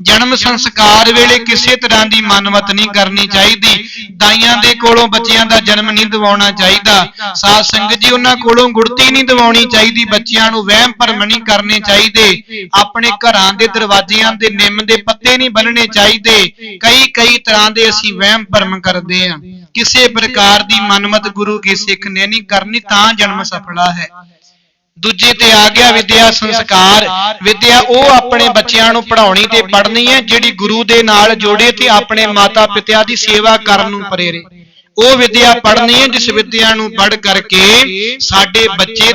ਜਨਮ ਸੰਸਕਾਰ ਵੇਲੇ ਕਿਸੇ ਤਰ੍ਹਾਂ ਦੀ ਮਨਮਤ ਨਹੀਂ ਕਰਨੀ ਚਾਹੀਦੀ। ਦਾਈਆਂ ਦੇ ਕੋਲੋਂ ਬੱਚਿਆਂ ਦਾ ਜਨਮ ਨਹੀਂ ਦਿਵਾਉਣਾ ਚਾਹੀਦਾ। ਸਾਧ ਸੰਗਤ ਜੀ, ਉਹਨਾਂ ਕੋਲੋਂ ਗੁੜਤੀ ਨਹੀਂ ਦਿਵਾਉਣੀ ਚਾਹੀਦੀ। ਬੱਚਿਆਂ ਨੂੰ ਵਹਿਮ ਭਰਮ ਨਹੀਂ ਕਰਨੇ ਚਾਹੀਦੇ। ਆਪਣੇ ਘਰਾਂ ਦੇ ਦਰਵਾਜ਼ਿਆਂ ਦੇ ਨਿੰਮ ਦੇ ਪੱਤੇ ਨਹੀਂ ਬੰਨਣੇ ਚਾਹੀਦੇ। ਕਈ ਕਈ ਤਰ੍ਹਾਂ ਦੇ ਅਸੀਂ ਵਹਿਮ ਭਰਮ ਕਰਦੇ ਆ ਕਿਸੇ ਪ੍ਰਕਾਰ ਦੀ ਮਨਮਤ ਗੁਰੂ ਕੀ ਸਿੱਖ ਨੇ ਨਹੀਂ ਕਰਨੀ, ਤਾਂ ਜਨਮ ਸਫਲਾ ਹੈ। ਦੂਜੇ ਤੇ ਆ ਗਿਆ ਵਿਦਿਆ ਸੰਸਕਾਰ। ਵਿਦਿਆ ਉਹ ਆਪਣੇ ਬੱਚਿਆਂ ਨੂੰ ਪੜ੍ਹਾਉਣੀ ਤੇ ਪੜ੍ਹਨੀ ਹੈ, ਜਿਹੜੀ ਗੁਰੂ ਦੇ ਨਾਲ ਜੋੜੇ ਤੇ ਆਪਣੇ ਮਾਤਾ ਪਿਤਾ ਦੀ ਸੇਵਾ ਕਰਨ ਨੂੰ ਪ੍ਰੇਰੇ। ਉਹ ਵਿਦਿਆ ਪੜ੍ਹਨੀ ਹੈ, ਜਿਸ ਵਿਦਿਆ ਨੂੰ ਪੜ੍ਹ ਕਰਕੇ ਸਾਡੇ ਬੱਚੇ